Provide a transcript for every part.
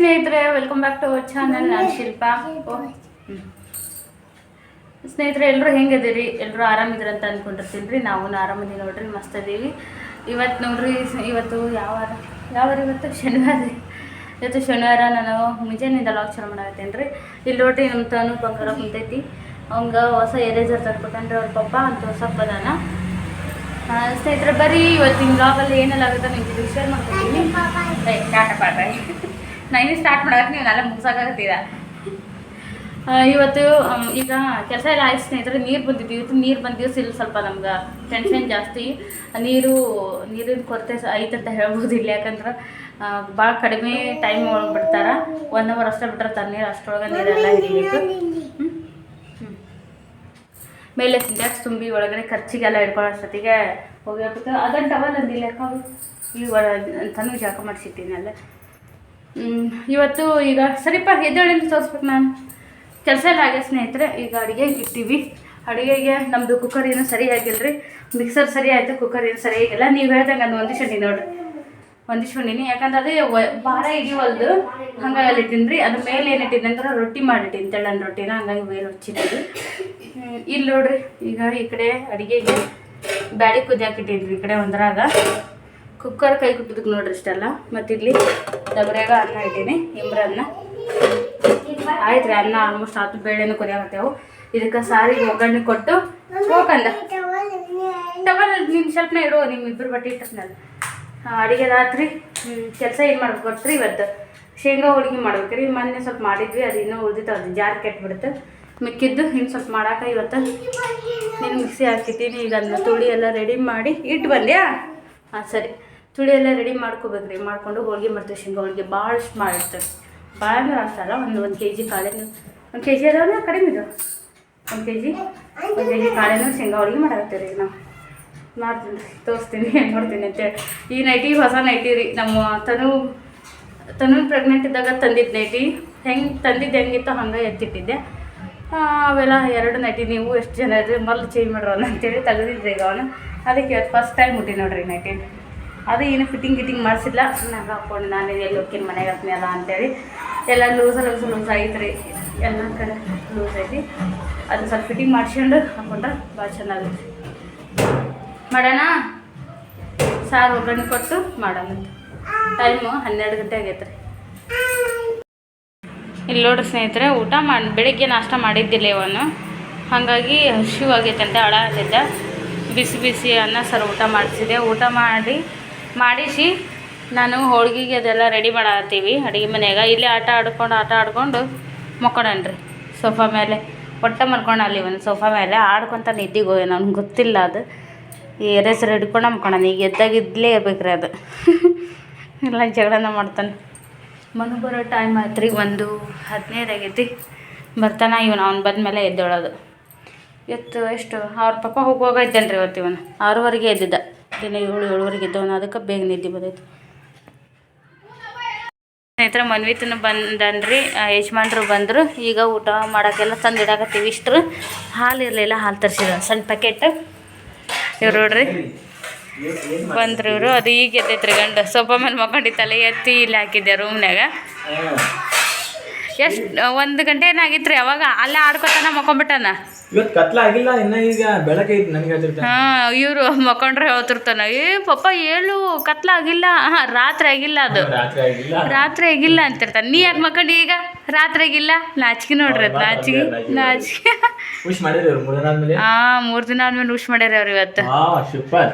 ಸ್ನೇಹಿತರೆ welcome back to our channel ನಾನು ಶಿಲ್ಪಾ. ಸ್ನೇಹಿತರೆ ಎಲ್ಲರೂ ಹೆಂಗಿದ್ದೀರಿ? ಎಲ್ಲರೂ ಆರಾಮಿದ್ದೀರಿ ಅಂತ ಅಂದ್ಕೊಂಡಿರ್ತೀನಿ ರೀ. ನಾವು ಆರಾಮದಿ ನೋಡ್ರಿ ಮಸ್ತ್ ಅದೀವಿ ಇವತ್ತು ನೋಡ್ರಿ ಇವತ್ತು ಯಾವ ಯಾವ ಇವತ್ತು? ಶನಿವಾರ ಇವತ್ತು ಶನಿವಾರ ನಾನು ಮುಂಜಾನೆಯಿಂದ ಲಾಗ್ ಚಾಲು ಮಾಡಾಕತ್ತೇನೆ ರೀ. ಇಲ್ಲಿ ನೋಡ್ರಿ ನಮ್ಮ ತಾನು ಬಂಗಾರ ಕುಂತೈತಿ. ಅವಂಗ ಹೊಸ ಎರೇಜರ್ ತರ್ಬೇಕಂದ್ರೆ ಅವ್ರ ಪಪ್ಪ ಅಂತ ಹೊಸ ಅದಾನ ಆ, ಸ್ನೇಹಿತರೆ ಬರೀ ಇವತ್ತಿನ ಬ್ಲಾಗಲ್ಲಿ ಏನೆಲ್ಲ ಆಗುತ್ತೆ ನಿಮ್ಗೆ ಶೇರ್ ಮಾಡ್ಕೊತೀನಿ ಟಾಟಾ ಪಾಠ ನಾನು ಸ್ಟಾರ್ಟ್ ಮಾಡಕ್ಕೆ ನೀವು ನಾಳೆ ಮುಗಿಸೋಕಾಗತ್ತೀರ ಇವತ್ತು ಈಗ ಕೆಲಸ ಎಲ್ಲ ಆಯ್ತು ಸ್ನೇಹಿತರೆ, ನೀರು ಬಂದಿದ್ದು ಇವತ್ತು ನೀರು ಬಂದಿವ್ ಇಲ್ಲಿ ಸ್ವಲ್ಪ ನಮ್ಗೆ. ಟೆನ್ಷನ್ ಜಾಸ್ತಿ. ನೀರು, ನೀರಿನ ಕೊರತೆ ಐತೆ ಅಂತ ಹೇಳ್ಬೋದು ಇಲ್ಲಿ, ಯಾಕಂದ್ರೆ ಭಾಳ ಕಡಿಮೆ ಟೈಮ್ ಒಳಗೆ ಬಿಡ್ತಾರೆ. ಒನ್ ಅವರ್ ಅಷ್ಟೇ ಬಿಟ್ರೆ ತಣ್ಣೀರು ಅಷ್ಟೊಳಗೆ ನೀರೆಲ್ಲ ಹಿಡಿಬೇಕು. ಮೇಲೆ ಸಿಂಟ್ಯಾಕ್ಸ್ ತುಂಬಿ ಒಳಗಡೆ ಖರ್ಚಿಗೆಲ್ಲ ಹಿಡ್ಕೊಳ್ಳೋ ಅಷ್ಟೊತ್ತಿಗೆ ಹೋಗ್ಬಿಟ್ಟು ಅದನ್ನು ಟವಲ್ ಅಂದಿಲ್ಲ ಯಾಕೆ? ಈ ಒಳ ಜಾಕ ಮಾಡಿಸಿಟ್ಟಿನಲ್ಲ ಇವತ್ತು ಈಗ ಸರಿಪ, ಎದ್ದೇಳಿಂದ ತೋರಿಸ್ಬೇಕು ನಾನು. ಕೆಲಸ ಎಲ್ಲ ಆಗ್ಯ ಸ್ನೇಹಿತರೆ, ಈಗ ಅಡುಗೆ ಇಟ್ಟಿವಿ. ಅಡುಗೆಗೆ ನಮ್ಮದು ಕುಕ್ಕರ್ ಏನು ಸರಿ ರೀ ಮಿಕ್ಸರ್ ಸರಿ ಆಯಿತು ಕುಕ್ಕರ್ ಏನು ಸರಿಯಾಗಿಲ್ಲ ನೀವು ಹೇಳ್ದಂಗೆ ಅದು ನೋಡ್ರಿ. ಹೊಂದಿಸ್ಕೊಂಡಿನಿ ಯಾಕಂದ್ರೆ ಅದೇ ಭಾರ ಹೊಲ್ದು ಹಂಗಾಗಿ ಅಲ್ಲಿ ತಿನ್ರಿ ಅದ್ರ ಮೇಲೆ ಏನು ಇಟ್ಟಿದ್ದಂದ್ರೆ ರೊಟ್ಟಿ ಮಾಡಿಟ್ಟಿನಿ, ತೆಳ್ಳನ ರೊಟ್ಟಿನ. ಹಂಗಾಗಿ ಬೇರೆ ಹಚ್ಚಿಟ್ಟಿದ್ವಿ ಇಲ್ಲಿ ನೋಡ್ರಿ. ಈಗ ಈ ಕಡೆ ಅಡುಗೆಗೆ ಬ್ಯಾಳಿ ಕುದಿಯಾಕಿಟ್ಟಿದ್ವಿ ಈ ಕಡೆ ಒಂದ್ರಾಗ. ಕುಕ್ಕರ್ ಕೈ ಕುಟ್ಟಿದಕ್ಕೆ ನೋಡ್ರಿ ಇಷ್ಟೆಲ್ಲ. ಮತ್ತೆ ಇಲ್ಲಿ ಡಬ್ರ್ಯಾಗ ಅನ್ನ ಇಟ್ಟೀನಿ ಇಂಬ್ರ ಅನ್ನ ಆಯ್ತು ಅನ್ನ ಆಲ್ಮೋಸ್ಟ್ ಆತು, ಬೇಳೆನೂ ಕುದಿಯಾಕತ್ತೇವು. ಇದಕ್ಕೆ ಸಾರಿಗೆ ಒಗ್ಗರಣೆ ಕೊಟ್ಟು ಹೋಗಂದ ಟವಲ್ ನಿನ್ನ ಸ್ವಲ್ಪನೇ ಇಡು ನಿಮ್ಮ ಇಬ್ಬರು ಬಟ್ಟೆ ಇಟ್ಟಿರ್ನಲ್ಲ ಅಡುಗೆ ರಾತ್ರಿ ಕೆಲಸ ಏನು ಮಾಡ್ಬೇಕು ಗೊತ್ತ್ರಿ ಇವತ್ತು? ಶೇಂಗಾ ಹೋಳಿಗೆ ಮಾಡ್ಬೇಕ್ರಿ. ಮೊನ್ನೆ ಸ್ವಲ್ಪ ಮಾಡಿದ್ವಿ, ಅದು ಇನ್ನೂ ಉಳಿದಿತ್ತು, ಅದು ಜಾರ್ ಕೆಟ್ಬಿಡುತ್ತೆ ಮಿಕ್ಕಿದ್ದು, ಇನ್ನು ಸ್ವಲ್ಪ ಮಾಡಾಕ ಇವತ್ತು ನೀನು ಮಿಕ್ಸಿ ಹಾಕಿದ್ದೀನಿ ಈಗ ಅದನ್ನ ತುಳಿ ಎಲ್ಲ ರೆಡಿ ಮಾಡಿ ಇಟ್ಟು ಬಂದ್ಯಾ? ಹಾಂ, ಸರಿ. ತುಳಿ ಎಲ್ಲ ರೆಡಿ ಮಾಡ್ಕೋಬೇಕ್ರಿ. ಮಾಡ್ಕೊಂಡು ಹೋಳಿಗೆ ಮಾಡ್ತೀವಿ, ಶೇಂಗಾ ಹೋಳಿಗೆ ಭಾಳಷ್ಟು ಮಾಡಿರ್ತೇವೆ ಭಾಳ ಅಂದ್ರೆ ಅಷ್ಟಲ್ಲ ಒಂದು ಒಂದು ಕೆ ಜಿ ಕಾಳೆನೂ ಒಂದು ಕೆ ಜಿ ಅದಾವಲ್ಲ ಕಡಿಮೆ ಇದು ಒಂದು ಕೆ ಜಿ ಒಂದು ಕೆ ಜಿ ಕಾಳೆನೂ ಶೇಂಗಾ ಹೋಳಿಗೆ ಮಾಡಾಕ್ತೀವಿ ರೀ ನಾವು. ಮಾಡ್ತೀನಿ ತೋರಿಸ್ತೀನಿ, ನೋಡ್ತೀನಿ ಅಂತೇಳಿ ಈ ನೈಟಿ ಹೊಸ ನೈಟಿ ರೀ, ನಮ್ಮ ತನು ತನು ಪ್ರೆಗ್ನೆಂಟ್ ಇದ್ದಾಗ ತಂದಿದ್ದು ನೈಟಿ ಹೆಂಗೆ, ತಂದಿದ್ದು ಹೆಂಗಿತ್ತು ಹಂಗೆ ಎತ್ತಿಟ್ಟಿದ್ದೆ. ಅವೆಲ್ಲ ಎರಡು ನೈಟಿ ನೀವು ಎಷ್ಟು ಜನ ಇದ್ರಿ ಮೊದಲು ಚೇಂಜ್ ಮಾಡ್ರಲ್ಲ ಅಂತೇಳಿ ತೆಗೆದಿದ್ರಿ ಈಗ ಅವನು. ಅದಕ್ಕೆ ಫಸ್ಟ್ ಟೈಮ್ ಮುಟ್ಟಿ ನೋಡ್ರಿ ನೈಟಿ ಅದು ಏನು ಫಿಟ್ಟಿಂಗ್ ಗಿಟ್ಟಿಂಗ್ ಮಾಡಿಸಿಲ್ಲ. ನಾನು ಹಾಕೊಂಡು ನಾನು ಎಲ್ಲಿ ಹೋಗ್ತೀನಿ, ಮನೆಗೆ ಅಲ್ಲ ಅಂತೇಳಿ. ಎಲ್ಲ ಲೂಸ ಲೂಸ್ ಲೂಸ್ ಐತ್ರಿ ಎಲ್ಲ ಕಡೆ ಲೂಸ್ ಐತಿ ಅದು ಸ್ವಲ್ಪ ಫಿಟ್ಟಿಂಗ್ ಮಾಡಿಸ್ಕೊಂಡು ಹಾಕೊಂಡ್ರೆ ಭಾಳ ಚೆನ್ನಾಗೈತಿ ಮಾಡೋಣ? ಸಾರು ಒಗ್ಗರಣೆ ಕೊಟ್ಟು ಮಾಡೋಣ. ಟೈಮು ಹನ್ನೆರಡು ಗಂಟೆ ಆಗೈತೆ ರೀ ಇಲ್ಲಿ ನೋಡ್ರಿ ಸ್ನೇಹಿತರೆ, ಊಟ ಮಾಡಿ, ಬೆಳಿಗ್ಗೆ ನಾಷ್ಟ ಮಾಡಿದ್ದಿಲ್ಲ ಇವನು. ಹಾಗಾಗಿ ಹಸಿವು ಆಗೈತೆ ಅಂತ ಆಗಿದ್ದ ಬಿಸಿ ಬಿಸಿ ಅನ್ನ, ಸರ್ ಊಟ ಮಾಡಿಸಿದೆ. ಊಟ ಮಾಡಿ ಮಾಡಿಸಿ ನಾನು ಹೋಳ್ಗೆಗೆ ಅದೆಲ್ಲ ರೆಡಿ ಮಾಡತ್ತೀವಿ. ಅಡುಗೆ ಮನೆಯಾಗ. ಇಲ್ಲಿ ಆಟ ಆಡ್ಕೊಂಡು ಆಟ ಆಡ್ಕೊಂಡು ಮಕ್ಕೊಂಡನ್ರಿ ಸೋಫಾ ಮೇಲೆ. ಒಟ್ಟ ಮಲ್ಕೊಂಡು ಅಲ್ಲಿ ಒಂದು ಸೋಫಾ ಮೇಲೆ. ಆಡ್ಕೊತ ನಿದ್ದಿಗೆ ಹೋಗಿ ನನಗೆ ಗೊತ್ತಿಲ್ಲ ಅದು. ಈ ಎರೇಸರ್ ಹಿಡ್ಕೊಂಡು ಮಕ್ಕೊಂಡಾನ ಈಗ ಎದ್ದಾಗ ಇರ್ಬೇಕ್ರಿ ಅದು. ಎಲ್ಲ ಜಗಳನ ಮಾಡ್ತಾನೆ. ಮನು ಬರೋ ಟೈಮ್ ಆಯ್ತು ರೀ ಒಂದು ಹದಿನೈದು ಆಗೈತಿ. ಬರ್ತಾನ ಇವನು. ಅವ್ನು ಬಂದಮೇಲೆ ಎದ್ದೇಳೋದು. ಎತ್ತು, ಎಷ್ಟು? ಅವ್ರ ಪಾಪ ಹೋಗುವಾಗ ಇದ್ದಾನೆ ರೀ ಇವತ್ತು ಇವನು. ಆರೂವರೆಗೆ ಎದ್ದಿದ್ದ. ದಿನ ಏಳು, ಏಳುವರೆಗೆ ಇದ್ದವನು ಅದಕ್ಕೆ ಬೇಗ ನಿದ್ದೆ ಬಂದೈತಿ ಸ್ನೇಹಿತರೆ, ಮನ್ವಿತನ ಬಂದನ್ರಿ. ಯಜಮಾನ್ರು ಬಂದರು. ಈಗ ಊಟ ಮಾಡೋಕ್ಕೆಲ್ಲ ತಂದು ಇಡಾಕತ್ತೀವಿ ಇಷ್ಟರು ಹಾಲು ಇರಲಿಲ್ಲ, ಹಾಲು ತರಿಸಿದ್ರು. ಸಣ್ಣ ಪ್ಯಾಕೆಟ್ ಇವ್ರು ನೋಡ್ರಿ. ಬಂದ್ರು ಇವರು. ಅದು ಈಗ ಎದ್ದೈತ್ರಿ ಗಂಡ. ಸೊಪ್ಪ ಮೇಲೆ ತಲೆ ಎತ್ತಿ ಇಲ್ಲಿ ಹಾಕಿದ್ದೆ ರೂಮ್ನಾಗ ಎಷ್ಟು ಒಂದು ಗಂಟೆ ಏನಾಗಿತ್ತು ರೀ ಅವಾಗ ಅಲ್ಲೇ ಆಡ್ಕೊತಾನ ಮಕ್ಕೊಂಬಿಟ್ಟಾನ? ಇವತ್ತು ಕತ್ಲ ಆಗಿಲ್ಲ ಇನ್ನ ಈಗ ಬೆಳಕೈತಿ ನನಗೆ ಹಾಂ ಇವರು ಮಕ್ಕೊಂಡ್ರೆ ಹೇಳ್ತಿರ್ತಾನ. ಏ ಪಪ್ಪ ಏಳು ಕತ್ಲ ಆಗಿಲ್ಲ. ಹಾಂ ರಾತ್ರಿ ಆಗಿಲ್ಲ ಅದು. ರಾತ್ರಿ ಆಗಿಲ್ಲ. ರಾತ್ರಿ ಆಗಿಲ್ಲ ಅಂತಿರ್ತಾನೆ. ನೀ ಯಾಕೆ ಮಕ್ಕಂಡಿ ಈಗ? ರಾತ್ರಿ ಆಗಿಲ್ಲ? ನಾಚಿಕೆ ನೋಡ್ರಿ ಅದು ನಾಚಿಕೆ ನಾಚಿಕೆ ವಿಶ್ ಮಾಡಿದ್ರಿ ಅವ್ರು ಮೂರ್ ದಿನ ಆದ್ಮೇಲೆ? ಹಾಂ ಮೂರು ದಿನ ಆದ್ಮೇಲೆ ವಿಶ್ ಮಾಡ್ಯಾರ ಅವ್ರು ಇವತ್ತು. ಹಾಂ ಸೂಪರ್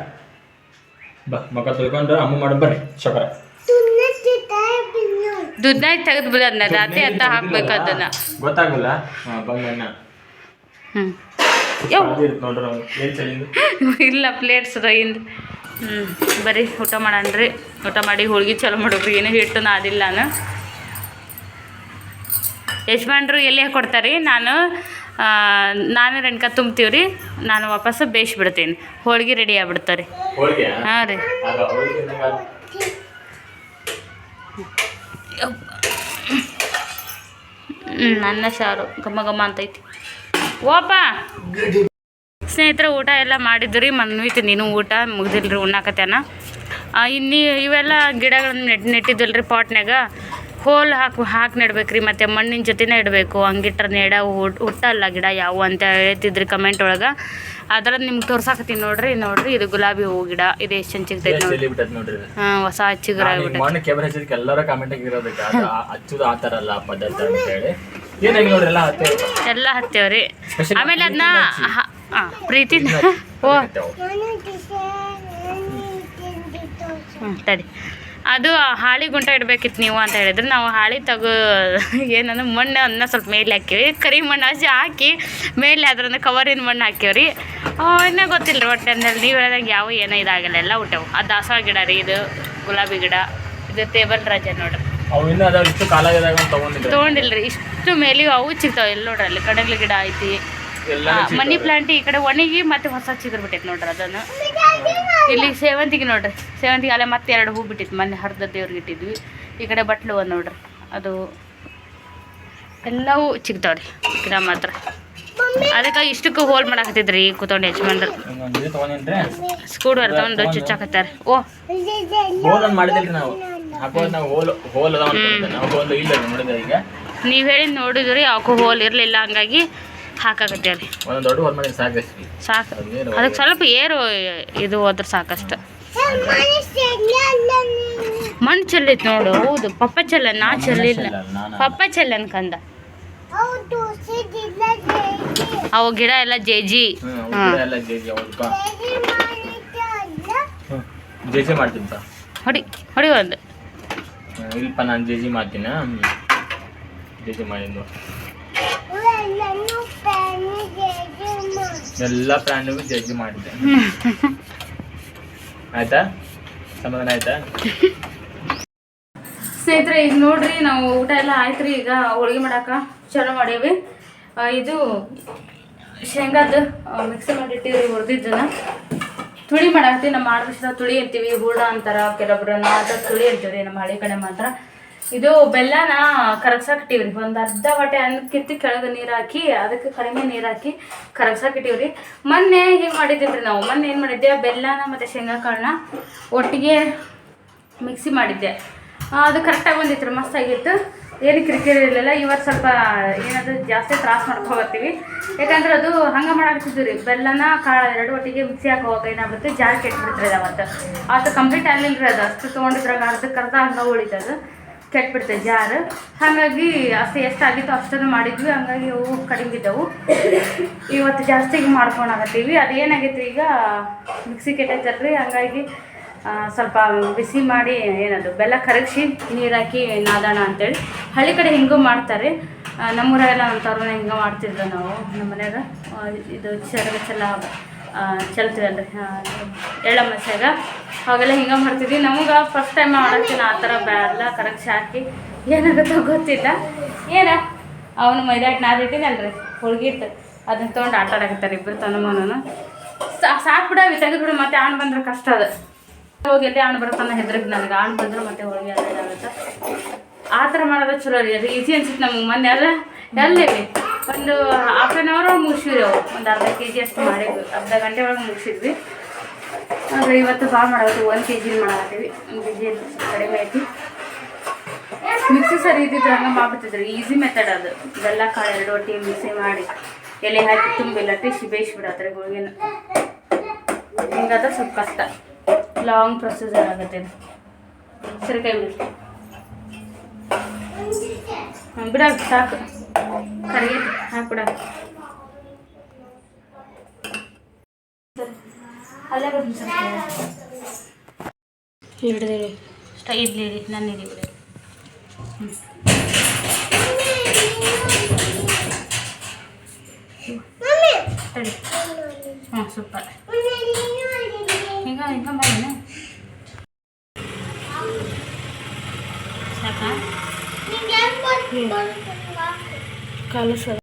ಬಾ ಮಕ್ಕ ತೊಳ್ಕೊಂಡು ಅಮ್ಮ ಮಾಡಿ ಬರ್ರಿ ಶಕರ. ದುಡ್ನಾಗ ತೆಗೆದು ಬಿಡೋದನ್ನ ರಾತ್ರಿ ಅಂತ ಹಾಕ್ಬೇಕು ಅದನ್ನ. ಗೊತ್ತಾಗಲ್ಲ? ಚಳಿಂದು ಇಲ್ಲ ಪ್ಲೇಟ್ಸ್ ಇಂದು ಹ್ಞೂ ಬರೀ ಊಟ ಮಾಡಣ್ರಿ. ಊಟ ಮಾಡಿ ಹೋಳ್ಗೆ ಚಲೋ ಮಾಡೋದು ಏನು ಹಿಟ್ಟು ನಾದಿಲ್ಲ ನಾನು. ಯಜಮಾನ್ರು ಎಲ್ಲಿ ಕೊಡ್ತಾರೆ ನಾನು ನಾನು ರೆಣ್ಕ ತುಂಬ್ತೀವಿ ರೀ. ನಾನು ವಾಪಸ್ಸು ಬೇಯಿಸ್ಬಿಡ್ತೀನಿ. ಹೋಳ್ಗೆ ರೆಡಿ ಆಗ್ಬಿಡ್ತಾರೆ ಹಾಂ ರೀ ಆಗ ಹೋಳಿಗೆ ನಂಗೆ ಅದು- ಹ್ಞೂ ಅನ್ನ ಸಾರು. ಘಮ ಘಮ ಅಂತೈತಿ. ಓಪ! ಸ್ನೇಹಿತರೆ, ಊಟ ಎಲ್ಲ ಮಾಡಿದ್ರಿ ಮನ್ವಿತ್, ನೀನು ಊಟ ಮುಗ್ದಿಲ್ರಿ, ಉಣ್ಣಾಕತ್ಯಾನ? ಇನ್ನಿ ಇವೆಲ್ಲ ಗಿಡಗಳನ್ನ ನೆಟ್, ನೆಟ್ಟಿದ್ದಲ್ರಿ ಪಾಟ್ನ್ಯಾಗ. ಹೋಲ್ ಹಾಕಿ ಹಾಕಿ ನೆಡ್ಬೇಕ್ರಿ, ಮತ್ತು ಮಣ್ಣಿನ ಜೊತೆನೇ ಇಡಬೇಕು. ಹಂಗಿಟ್ರೆ ನೆಡ ಹುಟ್- ಹುಟ್ಟಲ್ಲ ಗಿಡ, ಯಾವ ಅಂತ ಹೇಳ್ತಿದ್ರಿ ಕಮೆಂಟ್ ಒಳಗೆ. ಅದ್ರ ನಿಮ್ಗೆ ತೋರ್ಸಾಕತ್ತೀನಿ ನೋಡ್ರಿ ನೋಡ್ರಿ ಇದು ಗುಲಾಬಿ ಹೂ ಗಿಡ ಇದು ಎಷ್ಟು ಚಂದ ನೋಡ್ರಿ. ಹಾಂ ಹೊಸ ಹಚ್ಚಿಗರ ನಾನು ಈಗ ಆಗ್ಬಿಟ್ಟೈತೆ. ಮೊನ್ನೆ ಕ್ಯಾಮ್ರಾ ಹಚ್ಚಿದಕ್ಕೆ ಎಲ್ಲರ ಕಾಮೆಂಟ್ ಇರೋದಕ್ಕೆ ಅದು ಆ- ಹಚ್ಚುದು ಆ ಥರ ಅಲ್ಲ ಪದ್ಧತಿ ಅಂತ ಹೇಳಿ. ಏನಾಗಿ ನೋಡ್ರಿ ಎಲ್ಲ ಹತ್ತೆ ಎಲ್ಲ ಹತ್ತೇವ್ರಿ ಆಮೇಲೆ ಅದನ್ನ ಪ್ರೀತಿ ಓ. ತಡಿ. ಅದು ಹಾಳಿ ಗುಂಟ ಇಡ್ಬೇಕಿತ್ತು ನೀವು ಅಂತ ಹೇಳಿದ್ರೆ ನಾವು ಹಾಳಿ ತಗೋ ಏನಂದ್ರೆ ಮಣ್ಣು ಅದನ್ನ ಸ್ವಲ್ಪ ಮೇಲೆ ಹಾಕಿವಿ ಕರಿ ಮಣ್ಣು ಹಸಿ ಹಾಕಿ ಮೇಲೆ ಅದ್ರನ್ನ ಕವರಿನ ಮಣ್ಣು ಹಾಕಿವ್ರಿ ಇನ್ನೂ ಗೊತ್ತಿಲ್ಲ ರೀ ಒಟ್ಟು ಅಂದೇಳಿ ನೀವು ಹೇಳ್ದಂಗೆ ಯಾವ ಏನೋ ಇದಾಗಲ್ಲ ಎಲ್ಲ ಹುಟ್ಟವು. ಆ ದಾಸವಾಳ ಗಿಡ ರೀ ಇದು ಗುಲಾಬಿ ಗಿಡ ಇದು ಟೇಬಲ್ ರಾಜ ನೋಡ್ರಿ ತೊಗೊಂಡಿಲ್ರಿ ಇಷ್ಟು ಮೇಲೆ ಅವು ಸಿಗ್ತಾವೆ ಎಲ್ಲ ನೋಡ್ರಿ ಅಲ್ಲಿ ಕಡಲ ಗಿಡ ಐತಿ. ಮನಿ ಪ್ಲಾಂಟ್ ಈ ಕಡೆ ಒಣಗಿ ಮತ್ತೆ ಹೊಸ ಚಿಗುರು ಬಿಟ್ಟೈತೆ ನೋಡ್ರಿ ಅದನ್ನು. ಇಲ್ಲಿ ಸೇವಂತಿಗೆ ನೋಡ್ರಿ. ಸೇವಂತಿಗೆ ಅಲ್ಲೇ ಮತ್ತೆ ಎರಡು ಹೂ ಬಿಟ್ಟಿತ್ತು. ಮೊನ್ನೆ ಹರ್ದ ದೇವ್ರಿಗೆ ಇಟ್ಟಿದ್ವಿ. ಈ ಕಡೆ ಬಟ್ಲು ಒಂದು ನೋಡ್ರಿ. ಅದು ಎಲ್ಲವೂ ಸಿಗ್ತಾವ್ರಿ ಗಿಡ ಮಾತ್ರ. ಅದಕ್ಕೆ ಇಷ್ಟಕ್ಕೆ ಹೋಲ್ ಮಾಡಾಕತ್ತಿದ್ರಿ ಕೂತ್ಕೊಂಡು ಯಜಮಾನ್ರು. ಸ್ಕೂಡ್ ತಗೊಂಡು ಚುಚ್ಚಾಕತ್ತಾರೆ ಓ. ಈಗ. ನೀವು ಹೇಳಿ ನೋಡಿದ್ರಿ ಯಾಕೋ ಹೋಲ್ ಇರಲಿಲ್ಲ ಹಂಗಾಗಿ ಹಾಕಾಕತ್ತೇವ್ರಿ ಒಂದೊಂದು ದೊಡ್ಡ ಸಾಕಷ್ಟು ಸಾಕು ಅದಕ್ಕೆ ಸ್ವಲ್ಪ ಏರು ಇದು ಹೋದ್ರೆ ಸಾಕಷ್ಟು. ಮಣ್ಣು ಚೆಲ್ಲೈತೆ ನೋಡು ಹೌದು ಪಪ್ಪ ಚೆಲ್ಲ ನಾ ಚೆಲ್ಲಿಲ್ಲ ಪಪ್ಪ ಚೆಲ್ಲನ್ ಕಂದ ಅವು ಗಿಡ ಎಲ್ಲ ಜೇಜಿ. ಜೇಜಿ ಮಾಡ್ತೀನಿ ಹೊಡಿ ಹೊಡಿ ಒಂದು. ಇಲ್ಲಪ್ಪ ನಾನು ಜೇಜಿ ಮಾಡ್ತೀನಿ. ಜೇಜಿ ಮಾಡಿದ್ದು ಎಲ್ಲ ಪ್ರಾಣಿಗೂ ಜಡ್ಜ್ ಮಾಡಿದೆ ಆಯ್ತಾ? ಸಮಾಧಾನ ಆಯ್ತಾ? ಸ್ನೇಹಿತರೆ ಈಗ ನೋಡ್ರಿ ನಾವು ಊಟ ಎಲ್ಲ ಆಯ್ತ್ರಿ ರೀ ಈಗ ಹೋಳಿಗೆ ಮಾಡಾಕ ಚಲೋ ಮಾಡೇವಿ. ಇದು ಶೇಂಗಾದ ಮಿಕ್ಸಿ ಮಾಡಿಟ್ಟಿವ್ರಿ ಹುರಿದಿದ್ದನ್ನ ತುಳಿ ಮಾಡಾಕ್ತೀವಿ ನಮ್ಮ ಆಡವಿಷದ ತುಳಿ ಅಂತೀವಿ ಹೂಡ ಅಂತಾರ ಕೆಲವೊಬ್ರು ನಾಟ ತುಳಿ ಅಂತೀವ್ರಿ ನಮ್ಮ ಹಳ್ಳಿ ಕಡೆ ಮಾತ್ರ. ಇದು ಬೆಲ್ಲನ ಕರಗ್ಸಾಕಿಟ್ಟಿವ್ರಿ. ಒಂದು ಅರ್ಧ ಬಟ್ಟೆ ಅನ್ನಕ್ಕಿಂತ ಕೆಳಗೆ ನೀರು ಹಾಕಿ, ಅದಕ್ಕೆ ಕಡಿಮೆ ನೀರು ಹಾಕಿ ಕರಗ್ಸಾಕಿಟ್ಟಿವ್ರಿ. ಮೊನ್ನೆ ಹಿಂಗೆ ಮಾಡಿದ್ದಿಲ್ರಿ ನಾವು. ಮೊನ್ನೆ ಏನು ಮಾಡಿದ್ದೆ? ಬೆಲ್ಲನ ಮತ್ತು ಶೇಂಗಾ ಕಾಳನ್ನ ಒಟ್ಟಿಗೆ ಮಿಕ್ಸಿ ಮಾಡಿದ್ದೆ. ಅದು ಕರೆಕ್ಟಾಗಿ ಬಂದಿತ್ತು ಮಸ್ತ್ ಮಸ್ತಾಗಿತ್ತು ಏನು ಕಿರಿಕಿರಿ ಇರಲಿಲ್ಲ. ಇವತ್ತು ಸ್ವಲ್ಪ ಏನಾದ್ರು ಜಾಸ್ತಿ ತ್ರಾಸ ಮಾಡ್ಕೊಬರ್ತೀವಿ ಯಾಕಂದ್ರೆ ಅದು ಹಂಗೆ ಮಾಡಾಕ್ತಿದ್ವಿ ರೀ ಬೆಲ್ಲನ ಕಾಳು ಎರಡು ಒಟ್ಟಿಗೆ ಮಿಕ್ಸಿ ಹಾಕುವಾಗ ಏನಾಗುತ್ತೆ? ಜಾರ್ ಕೆಟ್ಬಿಡ್ತಾರೆ ಅವತ್ತು. ಅದು ಕಂಪ್ಲೀಟ್ ಆಗಲಿಲ್ಲ ರೀ ಅದು. ಅಷ್ಟು ತೊಗೊಂಡಿದ್ರಾಗ ಅರ್ಧಕ್ಕೆ ಅರ್ಧ ಹಂಗೆ ಉಳಿತದು. ಕೆಟ್ಬಿಡ್ತದೆ ಜಾರ್ ಹಾಗಾಗಿ ಅಷ್ಟು ಎಷ್ಟಾಗಿತ್ತು ಅಷ್ಟನ್ನು ಮಾಡಿದ್ವಿ. ಹಂಗಾಗಿ ಅವು ಕಡಿಮೆ ಬಿದ್ದವು ಇವತ್ತು ಜಾಸ್ತಿ ಮಾಡ್ಕೊಳಕತ್ತೀವಿ ಅದೇನಾಗೈತೆ ಈಗ? ಮಿಕ್ಸಿ ಕೆಟ್ಟೈತಲ್ರಿ ಹಂಗಾಗಿ ಸ್ವಲ್ಪ ಬಿಸಿ ಮಾಡಿ ಏನದು, ಬೆಲ್ಲ ಕರಗಿಸಿ, ನೀರು ಹಾಕಿ ನಾದೋಣ ಅಂತೇಳಿ. ಹಳ್ಳಿ ಕಡೆ ಹಿಂಗೂ ಮಾಡ್ತಾರೆ. ನಮ್ಮೂರಾಗೆಲ್ಲ ನಮ್ಮ ತವ್ರ ಹಿಂಗೆ ಮಾಡ್ತಿದ್ವಿ ನಾವು, ನಮ್ಮ ಮನೆಯಾಗ. ಇದು ಚೆರಗ ಚೆಲ್ಲ ಚೆಲ್ತೀವಲ್ರಿ ಎಳ್ಳ ಮಸ್ಯಾಗ ಅವಾಗೆಲ್ಲ ಹಿಂಗೆ ಮಾಡ್ತಿದ್ವಿ. ನಮಗೆ ಫಸ್ಟ್ ಟೈಮ್ ಮಾಡಾಕ್ತೀನಿ ಆ ಥರ ಬ್ಯಾಲ್ಲ ಕರೆಕ್ಟ್ ಶಾಕಿ ಏನಾಗುತ್ತೋ ಗೊತ್ತಿಲ್ಲ. ಏನ? ಅವನು ಮೈದಾಟ್ ನಾದಿಟ್ಟಿನಲ್ರಿ ಹೋಳ್ಗೆ ಇಟ್ಟು ಅದನ್ನ ತೊಗೊಂಡು ಆಟ ಆಡಕತ್ತಾರೆ ಇಬ್ಬರು ತನಮನೂ ಸಾಕು ಬಿಡವಿ ತೆಗೆದ್ಬಿಡು ಮತ್ತೆ ಆಣ್ ಬಂದ್ರೆ ಕಷ್ಟ ಅದು. ಹೋಗಿ ಎಲ್ಲಿ ಆಣ್ ಬರುತ್ತಾನ ಹೆದ್ರಿಗೆ ನನಗೆ ಆಣ್ ಬಂದ್ರೆ ಮತ್ತೆ ಹೋಳಿಗೆ ಆಗುತ್ತೆ ಆ ಥರ ಮಾಡೋದು ಚಲೋ ರೀ. ಅದು ಈಸಿ ಅನ್ಸುತ್ತೆ ನಮ್ಗೆ. ಮೊನ್ನೆ ಎಲ್ಲ ಎಲ್ಲಿವಿ ಒಂದು ಹಾಫ್ ಆನ್ ಅವರ್ ಮುಗಿಸಿದ್ವಿ ಒಂದು ಅರ್ಧ ಕೆ ಜಿ ಅಷ್ಟು ಮಾಡಿದ್ವಿ. ಅರ್ಧ ಗಂಟೆ ಒಳಗೆ ಮುಗಿಸಿದ್ವಿ. ಆದರೆ ಇವತ್ತು ಭಾಳ ಮಾಡೋದು ಒಂದು ಕೆ ಜಿ ಮಾಡಾಕತ್ತೀವಿ. ಒಂದು ಕೆ ಜಿ ಕಡಿಮೆ ಐತಿ. ಮಿಕ್ಸಿ ಸರಿ ಇದ್ದಿದ್ರೆ ಹಂಗೆ ಮಾಡ್ಬಿಟ್ಟಿದ್ರು. ಈಸಿ ಮೆಥಡ್ ಅದು. ಬೆಲ್ಲ ಕಾಳು ಎರಡು ಒಟ್ಟಿ ಮಿಕ್ಸಿ ಮಾಡಿ. ಎಲೆ ಹಾಕಿ ತುಂಬಿ ಲಟ್ಟಿಸಿ ಬೇಯಿಸ್ಬಿಡತ್ರಿ ಹೋಳಿಗೆನ ಹಿಂಗಾದ್ರೆ ಸ್ವಲ್ಪ ಕಷ್ಟ. ಲಾಂಗ್ ಪ್ರೊಸೀಜರ್ ಆಗುತ್ತೆ ಇದು. ಸರಿ ಕೈ ಬಿಡಿ ಬಿಡ, ಸಾಕು. ಕರಿಗೆ ಹಾಕ್ಬಿಡ. ಹಿಡಿದಿರಿ ಸ್ಟೈ ಇಡ್ಲಿ ರೀ ನನ್ನ ಇಡಿ ಹ್ಞೂ ಸೂಪರ್. ಈಗ ಈಗ ಮಾಡೋಣ? ಸಾಕಾ? ಕಾಲು ಸರ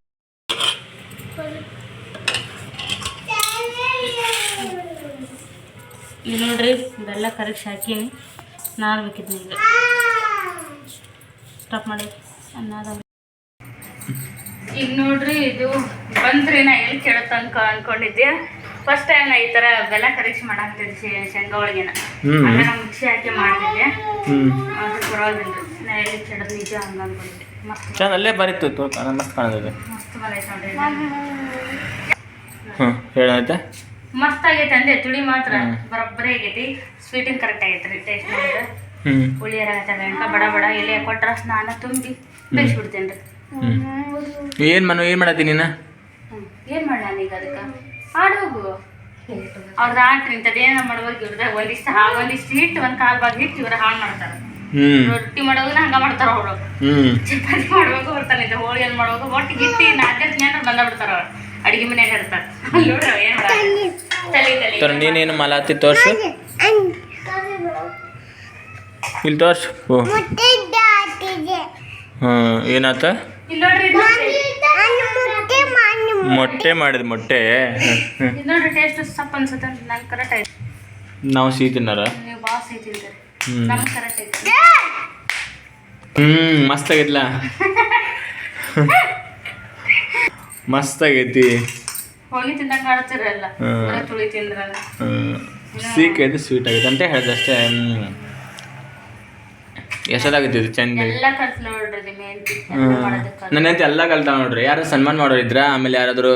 ಇದು ನೋಡ್ರಿ ಬೆಲ್ಲ ಕರೆಕ್ಟ್ ಹಾಕೀನಿ ನಾದ್ಬೇಕಿತ್ತು ಈಗ ಸ್ಟಾಪ್ ಮಾಡಿ. ಅನ್ನಾದ ಈಗ ನೋಡ್ರಿ ಇದು ಬಂದ್ರಿ ನಾ ಎಲ್ಲಿ ಕೇಳತ್ತ ಅನ್ಕೊ ಅನ್ಕೊಂಡಿದ್ದೆ. ಫಸ್ಟ್ ಟೈಮ್ ನಾ ಈ ತರ ಬೆಲ್ಲ ಕರೆಕ್ಟ್ ಮಾಡಾಕ್ತಿದ್ದೆ ಶೇ- ಶೇಂಗಾ ಹೋಳಿಗೆನ. ಅಂದ್ರೆ ನಾ ಮಿಕ್ಸಿ ಹಾಕಿ ಮಾಡ್ತಿದ್ದೆ. ಅದು ಪರವಾಗಿಲ್ಲ ನಿಜ ಚಂದ ಅಲ್ಲೇ ಬರೀತು ತೋ ಮಸ್ತ್ ಕಾಣತದೆ ಹ್ಞೂ ಹೇಳೈತೆ ಮಸ್ತ್ ಆಗೈತೆ ಅಂದೆ ತುಳಿ ಮಾತ್ರ ಬರೋಬ್ಬರಿ ಆಗೈತಿ. ಸ್ವೀಟಿಂಗ್ ಕರೆಕ್ಟ್ ಆಗೈತೆ ಟೇಸ್ಟ್ ಮಾಡಿದ್ರೆ ಹುಳಿ ಆಗತ್ತೆ ಅಂತ ಬಡ ಬಡ ಎಲೆ ಕೊಟ್ರ ಸ್ನಾನ ತುಂಬಿ ಬೇಯಿಸ್ಬಿಡ್ತೇನೆ ರೀ. ಏನು ಮನು ಏನು ಮಾಡತ್ತೀನಿ ನೀನು? ಏನು ಮಾಡ್ಲ ಈಗ ಅದಕ್ಕೆ? ಆಡ್ ಹೋಗು. ಅವ್ರದ್ದು ಆಟ ನಿಂತದೇನ ಮಾಡುವಾಗ ಇವ್ರದಾಗ ಒಂದಿಷ್ಟು ಒಂದಿಷ್ಟು ಹಿಟ್ಟು ಒಂದು ಕಾಲು ಬಾಗಿ ಹಿಟ್ಟು ಇವ್ರ ಹಾಳು ಮಾಡ್ತಾರ. ರೊಟ್ಟಿ ಮಾಡೋದನ್ನ ಹಂಗ ಮಾಡ್ತಾರ ಅವರು. ಹ್ಞೂ ಚಪಾತಿ ಮಾಡ್ಬೇಕು ಬರ್ತಾನೆ ಹೋಳಿಗೆ ಮಾಡ್ಬೇಕು. ಒಟ್ಟು ಗಿಟ್ಟಿ ನಾಲ್ಕೈದು ಜನ ಬಂದ ಬಿಡ್ತಾರ ಅವ್ರು. ಅಡಿಗೆ ಮನೆ ಇರ್ತಾರ ಅಲ್ಲಿ ನೋಡ್ರಿ ಏನ್ ತಲೆ ತಲೆ ತರ ನೀನೇನು ಮಲಾತಿ ತೋರ್ಸು? ಇಲ್ಲಿ ತೋರ್ಸು. ಓ. ಹಾಂ ಏನಾತ? ಮೊಟ್ಟೆ. ಮಾಡಿದ ಮೊಟ್ಟೆ. ನೋಡ್ರಿ ಟೇಸ್ಟ್ ಸಪ್ಪ ಅನ್ಸುತ್ತೆ. ನನ್ ಕರೆಕ್ಟ್ ಆಯ್ತು ನಾವು ಸಿಹಿ ತಿನ್ನಾರ? ನೀವು ಬಾಸ್ ಸಿಹಿ ತಿಂತೀರಿ. ಹ್ಮ್. ನಮ್ಗೆ ಕರೆಕ್ಟ್ ಐತಿ. ಹ್ಞೂ ಮಸ್ತ್ ಆಗೈತ್ಲ. ಮಸ್ತ್ ಆಗೈತಿ. ಹೋಗಿ ತಿಂದಂಗ ಆಡ್ತಿರಲ್ಲ ತುಳಿ ತಿಂದ್ರಲ್ಲ. ಸೀಕ್ ಐತಿ ಸ್ವೀಟ್ ಆಗೈತೆ. ಅಂತ ಹೇಳ್ದೆ ಅಷ್ಟೇ ಹ್ಞೂ ಎಷ್ಟದಾಗೈತಿ ಇದು ಚಂದ ಎಲ್ಲ ಕಲ್ತ್ ನೋಡ್ರಿ ಹ್ಮ್. ನನ್ನ ಹೆಂಡತಿ ಎಲ್ಲ ಕಲ್ತ ನೋಡ್ರಿ. ಯಾರು ಸನ್ಮಾನ ಮಾಡೋರು ಇದ್ರ ಆಮೇಲೆ ಯಾರಾದರೂ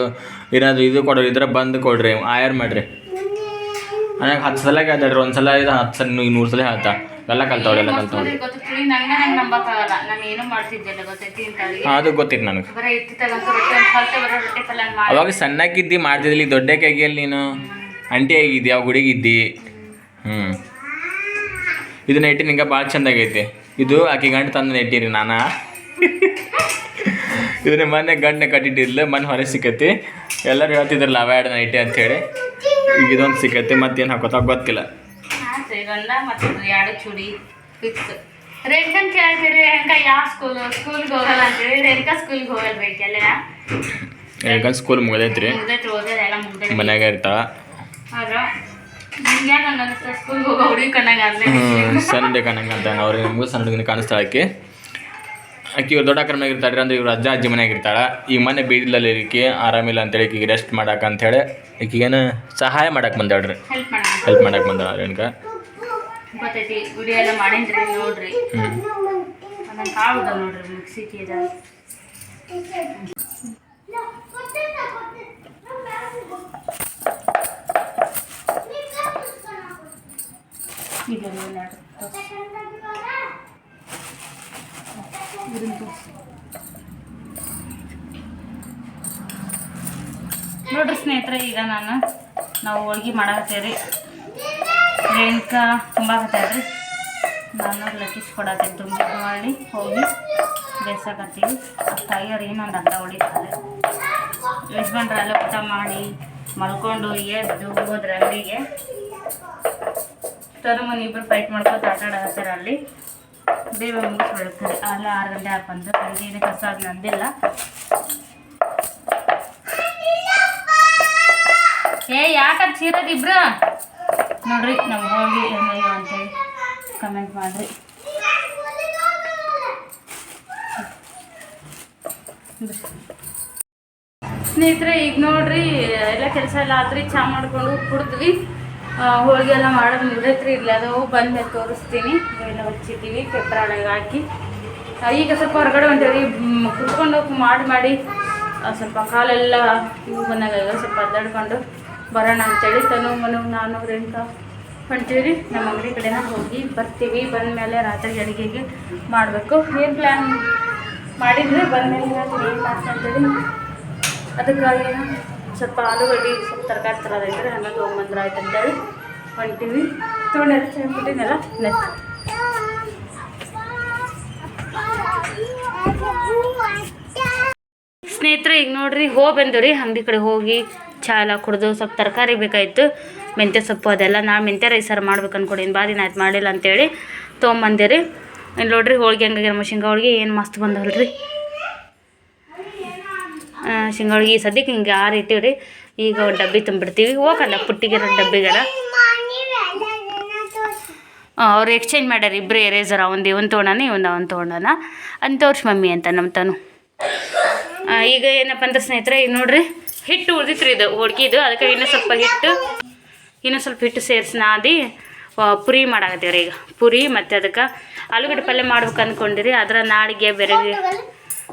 ಏನಾದ್ರು ಇದು ಕೊಡೋರು ಇದ್ರ ಬಂದು ಕೊಡ್ರಿ ಆಯರ್ ಮಾಡ್ರಿ. ನನಗೆ ಹತ್ತು ಸಲ ಕೇಳ್ತಾರೆ ಒಂದು ಸಲ ಇದು ಹತ್ತು ಸಲ ನೂರು ಸಲ ಹೇಳ್ತಾ ಎಲ್ಲ ಕಲ್ತಾವ್ರಿ ಎಲ್ಲ ಕಲ್ತಾವ್ರಿ ಅದು ಗೊತ್ತಿತ್ತು ನನಗೆ. ಅವಾಗ ಸಣ್ಣಕ್ಕಿದ್ದಿ ಮಾಡ್ತಿದ್ಲಿ ದೊಡ್ಡ ಕೈಗಿಯಲ್ಲಿ ನೀನು. ಅಂಟಿ ಆಗಿದ್ದಿ ಆ ಹುಡುಗಿದ್ದಿ. ಹ್ಞೂ ಇದು ನೆಟ್ಟಿ ನಿಂಗೆ ಭಾಳ ಚಂದ ಆಗೈತಿ. ಇದು ಆಕೆ ಗಂಟು ತಂದು ನೆಟ್ಟಿರಿ ನಾನು. ಇದನ್ನ ಮೊನ್ನೆ ಗಂಡನೆ ಕಟ್ಟಿಟ್ಟಿದ್ಲು ಮೊನ್ನೆ ಹೊರ ಸಿಕ್ಕತಿ. ಎಲ್ಲರೂ ಹೇಳ್ತಿದ್ರಲ್ಲ ಅವ ಎರಡು ನೈಟಿ ಅಂತೇಳಿ ಈಗ ಇದೊಂದು ಮತ್ತೆ ಮತ್ತೇನು ಹಾಕೋತಾ ಗೊತ್ತಿಲ್ಲ. ಗಂಡ ಮತ್ತು ಎರಡು ಚೂಡಿ ಫಿಕ್ಸ್ ರೇಖನ್ ಕೇಳ್ತೀರಿ ಹೆಂಗ ಯಾವ ಸ್ಕೂಲು ಸ್ಕೂಲ್ಗೆ ಹೋಗಲ್ಲ ಅಂತೇಳಿ ರೇಖಾ ಸ್ಕೂಲ್ಗೆ ಹೋಗಲ್ಬೇಕು ಎಲ್ಲ ಯಾಕಂದ್ರೆ ಸ್ಕೂಲ್ ಮುಗ್ದೈತ್ರಿ. ರೀ ಓದೋದು ಎಲ್ಲ ಮುಗ್ದೈತಿ ಮನ್ಯಾಗ ಇರ್ತಾಳ ಆದ್ರೆ ನಿಮ್ಗೆ ಯಾಕೆ ಹಂಗನ್ನಿಸ್ತ ಸ್ಕೂಲ್ಗೆ ಹೋಗೋ ಹುಡುಗಿ ಕಣ್ಣಂಗೆ ಹ್ಞೂ ಸಣ್ಣ ಕಣಂಗೆ ಅಂತ ಅವ್ರಿಗೆ ನಿಮಗೂ ಸಣ್ಣ ಹುಡುಗಿನ ಕಾಣಿಸ್ತಾಳೆ ಆಕಿ ಇವ್ರು ದೊಡ್ಡ ಮನ್ಯಾಗ ಇರ್ತಾಳ್ರಿ ಅಂದ್ರೆ ಇವ್ರು ಅಜ್ಜ ಅಜ್ಜಿ ಮನ್ಯಾಗ ಇರ್ತಾಳೆ ಈಗ ಮನೆ ಬೀದಿಲಲ್ಲಿ ಇರಕ್ಕೆ ಆರಾಮಿಲ್ಲ ಅಂತೇಳಿ ಈಕಿಗೆ ರೆಸ್ಟ್ ಮಾಡಕ್ಕೆ ಅಂತೇಳಿ ಈಕಿಗೇನು ಸಹಾಯ ಮಾಡಕ್ಕೆ ಬಂದಾಳ್ರಿ. ಹೆಲ್ಪ್ ಮಾಡಕ್ ಹೆಲ್ಪ್ ಮಾಡಕ್ಕೆ ಬಂದಾಳ ರೇಣುಕ ಗೊತ್ತೈತಿ ವಿಡಿಯೋ ಎಲ್ಲ ನೋಡ್ರಿ. ಕಾಳು ನೋಡ್ರಿ ನೋಡ್ರಿ ಇದನ್ನ ತೋರ್ಸು. ನೋಡ್ರಿ ಸ್ನೇಹಿತರೆ, ಈಗ ನಾನು ನಾವು ಹೋಳ್ಗೆ ತುಂಬ ರೇಣುಕಾ ರೀ ನಾನು ಲಟ್ಟಿಸಿ ಕೊಡತ್ತೀನಿ ತುಂಬ ಮಾಡಿ ಹೋಗಿ ಬೇಯಿಸಕತ್ತೀವಿ. ಏನು ಇನ್ನೊಂದು ಅರ್ಧ ಹೊಡಿತಾರೆ. ಯಜಮಾನ್ರೆಲ್ಲ ಊಟ ಮಾಡಿ ಮಲ್ಕೊಂಡು ಎದ್ದು ಹೋದ್ರೆ ಅಲ್ಲಿಗೆ ತರು ಮನೆ ಇಬ್ಬರು ಫೈಟ್ ಮಾಡ್ಕೊಂಡು ಆಟ ಅಲ್ಲಿ. ಬೇಗ ಮುಗಿಸ್ಬಿಡ್ತಾರೆ ಅಲ್ಲ ಆರು ಗಂಟೆ ಹಾಕಂತ ಸಂಜೆ ಕಸ ಅದು ನಂದಿಲ್ಲ. ಏ ಯಾಕಂತ ಚೀರದ್ ಇಬ್ರು? ನೋಡ್ರಿ ನಮ್ಗೆ ಹೋಗಿ ಹೆಂಗಯ್ಯೋ ಅಂತೇಳಿ ಕಮೆಂಟ್ ಮಾಡ್ರಿ. ಸ್ನೇಹಿತರೆ, ಈಗ ನೋಡ್ರಿ, ಎಲ್ಲ ಕೆಲಸ ಎಲ್ಲ ಆದ್ರಿ ಚಾ ಮಾಡ್ಕೊಂಡು ಕುಡಿದ್ವಿ. ಹೋಳ್ಗೆ ಎಲ್ಲ ಮಾಡೋದು ನಿಂದೈತ್ರಿ ಇಲ್ಲ ಅದು ಬಂದ್ಮೇಲೆ ತೋರಿಸ್ತೀನಿ. ಎಲ್ಲ ಹಚ್ಚಿದ್ದೀವಿ ಪೆಪ್ಪರ್ ಒಳಗೆ ಹಾಕಿ ಈಗ ಸ್ವಲ್ಪ ಹೊರಗಡೆ ಹೊಂಟೇವ್ರಿ ಕುತ್ಕೊಂಡು ಮಾಡಿ ಮಾಡಿ. ಸ್ವಲ್ಪ ಕಾಲೆಲ್ಲ ಇವು ಬಂದಾಗ ಸ್ವಲ್ಪ ಅದ್ದಾಡ್ಕೊಂಡು ಬರೋಣ ಅಂತೇಳಿ ತನು, ಮನು, ನಾನು, ರೇಣುಕಾ ಹೊಂಟೀವಿ ನಮ್ಮ ಅಂಗಡಿ ಕಡೆನ ಹೋಗಿ ಬರ್ತೀವಿ. ಬಂದಮೇಲೆ ರಾತ್ರಿ ಅಡುಗೆಗೆ ಮಾಡಬೇಕು. ಏನು ಪ್ಲ್ಯಾನ್ ಮಾಡಿದ್ರೆ? ಬಂದ ಮೇಲೆ ಏನು ಮಾಡ್ತಾ ಅಂತೇಳಿ. ಅದಕ್ಕಾಗಿ ಸ್ವಲ್ಪ ಆಲೂಗಡ್ಡಿ ಸ್ವಲ್ಪ ತರಕಾರಿ ತರೋದೈತ್ರಿ ಹಂಗೆ ತೊಗೊಂಬಂದ್ರೆ ಆಯ್ತು ಅಂತೇಳಿ ಹೊಂಟೀವಿ. ತೊಗೊಂಡು ಚೆನ್ನಾಗಿಬಿಟ್ಟಿನೆಲ್ಲ ನೆಕ್ಸ್ಟ್ ಸ್ನೇಹಿತರೆ, ಈಗ ನೋಡ್ರಿ ಹೋಗಿ ರೀ ಅಂಗಡಿ ಕಡೆ ಹೋಗಿ ಚಾಲ ಎಲ್ಲ ಕುಡ್ದು ಸ್ವಲ್ಪ ತರಕಾರಿ ಬೇಕಾಯಿತು. ಮೆಂತ್ಯ ಸೊಪ್ಪು ಅದೆಲ್ಲ ನಾ ಮೆಂತ್ಯ ರೈಸಾರು ಸಾರು ಮಾಡ್ಬೇಕು ಅನ್ಕೊಂಡಿನಿ ಬಾ ದಿನ ಆಯ್ತು ಮಾಡಿಲ್ಲ ಅಂತೇಳಿ ತೊಗೊಂಬಂದಿರಿ ಇಲ್ಲಿ ನೋಡ್ರಿ ಹೋಳಿಗೆ ಹಂಗಾಗಿರೋ ನಮ್ಮ ಹೋಳಿಗೆ. ಏನು ಮಸ್ತ್ ಬಂದವಲ್ರಿ. ಶೇಂಗಾ ಈ ಸದ್ಯಕ್ಕೆ ಹಿಂಗೆ ಆರು ರೀ. ಈಗ ಡಬ್ಬಿ ತುಂಬಿಡ್ತೀವಿ. ಹೋಗಲ್ಲ ಪುಟ್ಟಿಗೆರ ಡಬ್ಬಿಗೆರ. ಅವ್ರು ಎಕ್ಸ್ಚೇಂಜ್ ಮಾಡ್ಯಾರ ಇಬ್ಬರು ಎರೇಸರ್ ಒಂದು ಇವನ್ ತೊಗೊಂಡಾನ, ಇವನ್ ಅವನ್ ತೊಗೊಂಡಾನ. ಅಂತ ಮಮ್ಮಿ ಅಂತ ನಮ್ಮ ತಾನು. ಈಗ ಏನಪ್ಪ ಅಂದ್ರೆ ಸ್ನೇಹಿತರೆ, ಈಗ ನೋಡ್ರಿ, ಹಿಟ್ಟು ಉಳ್ದಿತ್ರಿ ಇದು, ಹೋಳ್ಗಿದು. ಅದಕ್ಕೆ ಇನ್ನೂ ಸ್ವಲ್ಪ ಹಿಟ್ಟು, ಇನ್ನೂ ಸ್ವಲ್ಪ ಹಿಟ್ಟು ಸೇರಿಸಿ ನಾದಿ ಪುರಿ ಮಾಡಾಕತ್ತೀವ್ರಿ ಈಗ. ಪುರಿ ಮತ್ತು ಅದಕ್ಕೆ ಆಲೂಗಡ್ಡೆ ಪಲ್ಯ ಮಾಡ್ಬೇಕು ಅಂದ್ಕೊಂಡಿರಿ ಅದರ ನಾಳೆಗೆ ಬೇರೆ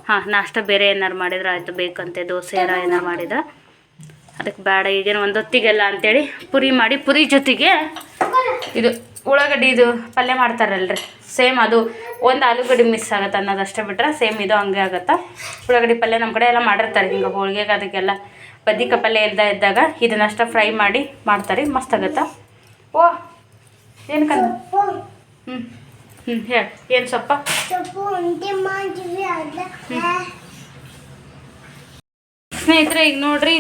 ಹಾಂ ನಾಷ್ಟ ಬೇರೆ ಏನಾರು ಮಾಡಿದ್ರೆ ಆಯಿತು ಬೇಕಂತೆ ದೋಸೆ ಏನಾರು ಏನಾರು ಮಾಡಿದ್ರೆ ಅದಕ್ಕೆ ಬೇಡ ಈಗೇನು ಒಂದು ಹೊತ್ತಿಗೆಲ್ಲ ಅಂತೇಳಿ ಪುರಿ ಮಾಡಿ ಪುರಿ ಜೊತೆಗೆ ಇದು ಉಳ್ಳಾಗಡ್ಡಿ ಇದು ಪಲ್ಯ ಮಾಡ್ತಾರಲ್ರಿ. ಸೇಮ್ ಅದು ಒಂದು ಆಲೂಗಡ್ಡೆ ಮಿಸ್ ಆಗುತ್ತೆ ಅನ್ನೋದಷ್ಟೇ ಬಿಟ್ರೆ ಸೇಮ್ ಇದು ಹಂಗೆ ಆಗುತ್ತೆ. ಉಳ್ಳಾಗಡ್ಡಿ ಪಲ್ಯ ನಮ್ಮ ಕಡೆ ಎಲ್ಲ ಮಾಡಿರ್ತಾರೆ ಹಿಂಗೆ ಹೋಳಿಗೆಗೆ ಅದಕ್ಕೆಲ್ಲ. ಬದ್ನಿಕಾಯಿ ಪಲ್ಯ ಇಲ್ದ ಇದ್ದಾಗ ಇದನ್ನಷ್ಟ ಫ್ರೈ ಮಾಡಿ ಮಾಡ್ತಾರೆ ಮಸ್ತ್ ಆಗುತ್ತೆ. ಓ ಏನು ಕಂದ ಹ್ಞೂ ಹ್ಞೂ ಹೇಳಿ. ಏನು ಸೊಪ್ಪ? ಸ್ನೇಹಿತರೆ ಈಗ ನೋಡ್ರಿ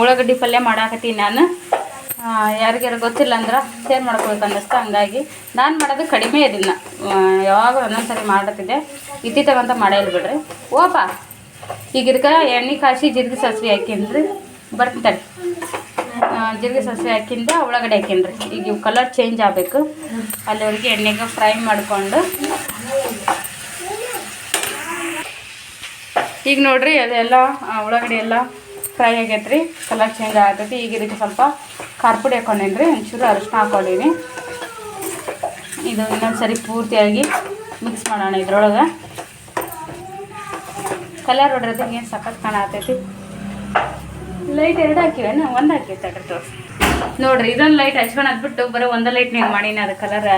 ಉಳ್ಳಾಗಡ್ಡಿ ಪಲ್ಯ ಮಾಡಾಕತ್ತೀನಿ ನಾನು. ಯಾರಿಗ್ಯಾರು ಗೊತ್ತಿಲ್ಲ ಅಂದ್ರೆ ಶೇರ್ ಮಾಡ್ಕೊಬೇಕು ಅನ್ನಿಸ್ತು ಹಂಗಾಗಿ ನಾನು ಮಾಡೋದು ಕಡಿಮೆ ಇದನ್ನ. ಯಾವಾಗ ಒಂದೊಂದ್ಸರಿ ಮಾಡತ್ತಿದ್ದೆ ಇತ್ತಿತ್ತಾಗಂತ ಮಾಡೇ ಇಲ್ಲ ಬಿಡ್ರಿ. ಓಪ ಈಗ ಇದಕ್ಕೆ ಎಣ್ಣೆ ಕಾಯಿಸಿ ಜೀರಿಗೆ ಸಾಸಿವೆ ಹಾಕಿನ್ರಿ. ಬರ್ತೀನಿ ಜೀರಿಗೆ ಸಸಿ ಹಾಕಿಂದ ಒಳಗಡೆ ಹಾಕಿನ್ರಿ. ಈಗ ಇವು ಕಲರ್ ಚೇಂಜ್ ಆಗಬೇಕು. ಅಲ್ಲಿವರೆಗೆ ಎಣ್ಣೆಗೆ ಫ್ರೈ ಮಾಡಿಕೊಂಡು. ಈಗ ನೋಡಿರಿ ಅದೆಲ್ಲ ಒಳಗಡೆ ಎಲ್ಲ ಫ್ರೈ ಆಗೈತ್ರಿ. ಕಲರ್ ಚೇಂಜ್ ಆಗತ್ತೈತಿ ಈಗ ಇದಕ್ಕೆ ಸ್ವಲ್ಪ ಖಾರ ಪುಡಿ ಹಾಕೊಂಡೇನಿ ರೀ ಒಂಚೂರು ಅರಿಶಿನ ಹಾಕೊಂಡೀನಿ. ಇದು ಇನ್ನೊಂದು ಸರಿ ಪೂರ್ತಿಯಾಗಿ ಮಿಕ್ಸ್ ಮಾಡೋಣ ಇದ್ರೊಳಗೆ. ಕಲರ್ ಹೊಡ್ರದ್ದು ಏನು ಸಖತ್ ಕಾಣತೈತಿ ಲೈಟ್ ಎರಡು ಹಾಕಿವೇನ ಒಂದು ಹಾಕಿ ತಡ್ರಿ ತೋರಿಸಿ. ನೋಡ್ರಿ ಇದೊಂದು ಲೈಟ್ ಹಚ್ಕೊಂಡು ಬಿಟ್ಟು ಬರೋ ಒಂದು ಲೈಟ್ ನೀವು ಮಾಡೀನಿ ಅದು ಕಲರ್